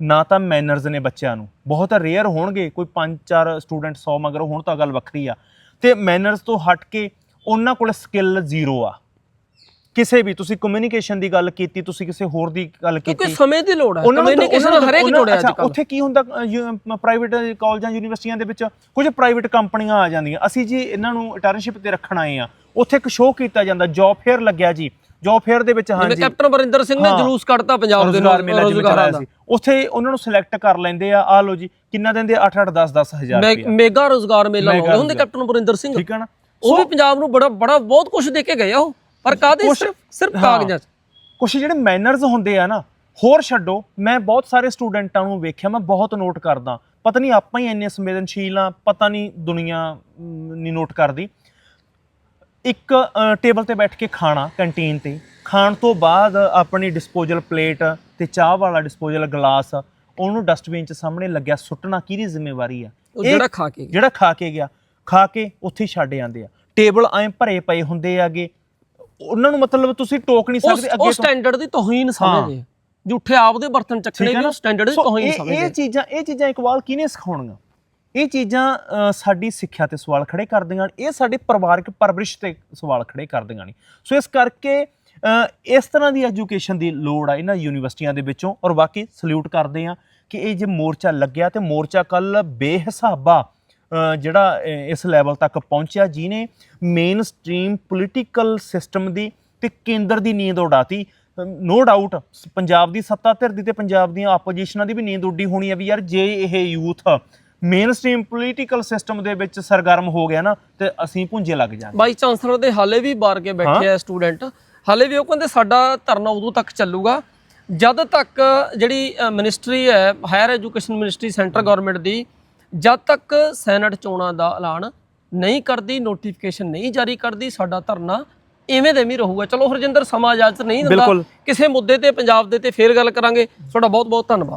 ਨਾ ਤਾਂ ਮੈਨਰਸ ਨੇ ਬੱਚਿਆਂ ਨੂੰ। ਬਹੁਤ ਰੇਅਰ ਹੋਣਗੇ, ਕੋਈ 5-4 ਸਟੂਡੈਂਟ 100 ਮਗਰ ਹੋਣ ਤਾਂ ਗੱਲ ਵੱਖਰੀ ਆ। ਤੇ ਮੈਨਰਸ ਤੋਂ ਹਟ ਕੇ ਉਹਨਾਂ ਕੋਲ ਸਕਿੱਲ ਜ਼ੀਰੋ ਆ। ਕਿਸੇ ਵੀ ਤੁਸੀਂ ਕਮਿਊਨੀਕੇਸ਼ਨ ਦੀ ਗੱਲ ਕੀਤੀ ਤੁਸੀਂ ਕਿਸੇ ਹੋਰ ਦੀ ਗੱਲ ਕਿਉਂਕਿ ਕੀਤੀ। ਸਮੇਂ ਦੀ ਲੋੜ ਹੈ। ਕਮਿਊਨੀਕੇਸ਼ਨ ਹਰੇਕ ਉਹਨਾਂ- ਜੋੜਿਆ ਅੱਜ ਅੱਛਾ, ਉੱਥੇ ਕੀ ਹੁੰਦਾ ਪ੍ਰਾਈਵੇਟ ਕਾਲਜਾਂ ਯੂਨੀਵਰਸਿਟੀਆਂ ਦੇ ਵਿੱਚ ਕੁਝ ਪ੍ਰਾਈਵੇਟ ਕੰਪਨੀਆਂ ਆ ਜਾਂਦੀਆਂ। ਅਸੀਂ ਜੀ ਇਹਨਾਂ ਨੂੰ ਇੰਟਰਨਸ਼ਿਪ ਤੇ ਰੱਖਣ ਆਏ ਆ ਉੱਥੇ ਇੱਕ ਸ਼ੋਅ ਕੀਤਾ ਜਾਂਦਾ ਜੌਬ ਫੇਅਰ ਲੱਗਿਆ ਜੀ। ਜੌਬ ਫੇਅਰ ਦੇ ਵਿੱਚ ਹਾਂਜੀ। ਕੈਪਟਨ ਅਮਰਿੰਦਰ ਸਿੰਘ ਨੇ। ਜਲੂਸ ਕੱਢਤਾ ਪੰਜਾਬ ਦੇ ਜਿਵੇਂ ਰੋਜ਼ਗਾਰਾਂ ਦਾ। ਸੀ। ਉੱਥੇ ਉਹਨਾਂ ਨੂੰ ਸਿਲੈਕਟ ਕਰ ਲੈਂਦੇ ਆ ਆ ਲਓ ਜੀ ਕਿੰਨਾ ਦਿੰਦੇ 8 8 10 10 ਹਜ਼ਾਰ ਰੁਪਇਆ। ਮੇਗਾ ਰੋਜ਼ਗਾਰ ਮੇਲਾ ਲਾਉਂਦੇ ਹੁੰਦੇ। ਕੈਪਟਨ ਅਮਰਿੰਦਰ ਸਿੰਘ। ਠੀਕ ਹੈ ਨਾ? ਉਹ ਵੀ ਪੰਜਾਬ ਨੂੰ ਬੜਾ ਬੜਾ ਬਹੁਤ ਕੁਝ ਦੇ ਕੇ ਗਏ ਆ ਉਹ। ਪਰ ਕਾਦੇ ਕੁਛ- ਸਿਰਫ ਹਾਂ। ਕਾਗਜ਼ਾਂ 'ਚ? ਕੁਝ ਜਿਹੜੇ ਮੈਨਰਸ ਹੁੰਦੇ ਆ ਨਾ ਹੋਰ ਛੱਡੋ ਮੈਂ ਬਹੁਤ ਸਾਰੇ ਸਟੂਡੈਂਟਾਂ ਨੂੰ ਵੇਖਿਆ ਮੈਂ ਬਹੁਤ ਨੋਟ ਕਰਦਾ। ਪਤਾ ਨਹੀਂ ਆਪਾਂ ਹੀ ਇੰਨੇ ਸੰਵੇਦਨਸ਼ੀਲ ਆ ਪਤਾ ਨਹੀਂ ਦੁਨੀਆ ਮ, ਨਹੀਂ ਨੋਟ ਕਰਦੀ। ਇੱਕ ਟੇਬਲ ਤੇ ਬੈਠ ਕੇ ਖਾਣਾ ਕੰਟੀਨ ਤੇ। ਖਾਣ ਤੋਂ ਬਾਅਦ ਆਪਣੀ ਡਿਸਪੋਜ਼ਲ ਪਲੇਟ ਤੇ ਚਾਹ ਵਾਲਾ ਡਿਸਪੋਜ਼ਲ ਗਲਾਸ ਉਹਨੂੰ ਡਸਟਬਿਨ 'ਚ ਸਾਹਮਣੇ ਲੱਗਿਆ ਸੁੱਟਣਾ ਕਿਹਦੀ ਜ਼ਿੰਮੇਵਾਰੀ ਆ? ਉਹ ਇਹ- ਜਿਹੜਾ ਖਾ ਕੇ ਗਿਆ। ਜਿਹੜਾ ਖਾ ਕੇ ਗਿਆ ਖਾ ਕੇ ਉੱਥੇ ਹੀ ਛੱਡ ਜਾਂਦੇ ਆ। ਟੇਬਲ ਐਂ ਭਰੇ ਪਏ ਹੁੰਦੇ ਆਗੇ ਉਹਨਾਂ ਨੂੰ ਮਤਲਬ ਤੁਸੀਂ ਟੋਕ ਨਹੀਂ ਸਕਦੇ ਉਹ ਅੱਗੇ ਤੋਂ। ਸਟੈਂਡਰਡ ਦੀ ਤੋਹੀਨ ਸਮਝਦੇ। ਝੂਠੇ ਆਪਦੇ ਬਰਤਨ ਚੱਕਣੇ ਵੀ ਨਾ? ਉਹ ਸਟੈਂਡਰਡ ਦੀ ਤੋਹੀਨ ਸਮਝਦੇ ਇਹ। ਚੀਜ਼ਾਂ ਇਹ ਚੀਜ਼ਾਂ ਇਕਬਾਲ ਕਿਹਨੇ ਸਿਖਾਉਣੀਆਂ? ਇਹ ਚੀਜ਼ਾਂ ਸਾਡੀ ਸਿੱਖਿਆ ਤੇ ਸਵਾਲ ਖੜੇ ਕਰਦੀਆਂ ਇਹ ਸਾਡੇ ਪਰਿਵਾਰਕ ਪਰਵਰਿਸ਼ ਤੇ ਸਵਾਲ ਖੜੇ ਕਰਦੀਆਂ ਨੇ ਸੋ ਇਸ ਕਰਕੇ ਇਸ ਤਰ੍ਹਾਂ ਦੀ ਐਜੂਕੇਸ਼ਨ ਦੀ ਲੋੜ ਆ ਇਹਨਾਂ ਯੂਨੀਵਰਸਿਟੀਆਂ ਦੇ ਵਿੱਚੋਂ। ਔਰ ਬਾਕੀ ਸਲੂਟ ਕਰਦੇ ਆ ਕਿ ਇਹ ਜੇ ਮੋਰਚਾ ਲੱਗਿਆ ਤੇ ਮੋਰਚਾ ਕੱਲ ਬੇਹਿਸਾਬਾ ਜਿਹੜਾ ਇਸ ਲੈਵਲ ਤੱਕ ਪਹੁੰਚਿਆ ਜਿਨੇ ਮੇਨ ਸਟ੍ਰੀਮ ਪੋਲੀਟੀਕਲ ਸਿਸਟਮ ਦੀ ਤੇ ਕੇਂਦਰ ਦੀ ਨੀਂਦ ਉਡਾਤੀ। ਨੋ ਡਾਊਟ ਪੰਜਾਬ ਦੀ ਸੱਤਾ ਧਿਰ ਦੀ ਤੇ ਪੰਜਾਬ ਦੀਆਂ ਆਪੋਜੀਸ਼ਨਾਂ ਦੀ ਵੀ ਨੀਂਦ ਉੱਡੀ ਹੋਣੀ ਹੈ ਵੀ ਯਾਰ ਜੇ ਇਹ youth mainstream political system ਦੇ ਵਿੱਚ ਸਰਗਰਮ ਹੋ ਗਿਆ ਨਾ ਤੇ ਅਸੀਂ ਭੁੰਜੇ ਲੱਗ ਜਾਾਂਗੇ। ਵਾਈਸ ਚਾਂਸਲਰ ਦੇ ਹਾਲੇ ਵੀ ਬਾਰ ਕੇ ਬੈਠੇ ਆ ਸਟੂਡੈਂਟ ਹਾਲੇ ਵੀ ਉਹ ਕਹਿੰਦੇ ਸਾਡਾ ਧਰਨਾ ਉਦੋਂ ਤੱਕ ਚੱਲੂਗਾ ਜਦ ਤੱਕ ਜਿਹੜੀ ਮਿਨਿਸਟਰੀ ਹੈ higher education ministry centre government ਦੀ ਜਦ ਤੱਕ ਸੈਨੇਟ ਚੋਣਾਂ ਦਾ ਐਲਾਨ ਨਹੀਂ ਕਰਦੀ ਨੋਟੀਫਿਕੇਸ਼ਨ ਨਹੀਂ ਜਾਰੀ ਕਰਦੀ ਸਾਡਾ ਧਰਨਾ ਇਵੇਂ ਦੇ ਵੀ ਰਹੂਗਾ। ਚਲੋ ਹਰਜਿੰਦਰ ਸਮਾਂ ਇਜਾਜ਼ਤ ਨਹੀਂ ਦਿੰਦਾ। ਕਿਸੇ ਮੁੱਦੇ ਤੇ ਪੰਜਾਬ ਦੇ ਤੇ ਫੇਰ ਗੱਲ ਕਰਾਂਗੇ। ਤੁਹਾਡਾ ਬਹੁਤ ਬਹੁਤ ਧੰਨਵਾਦ।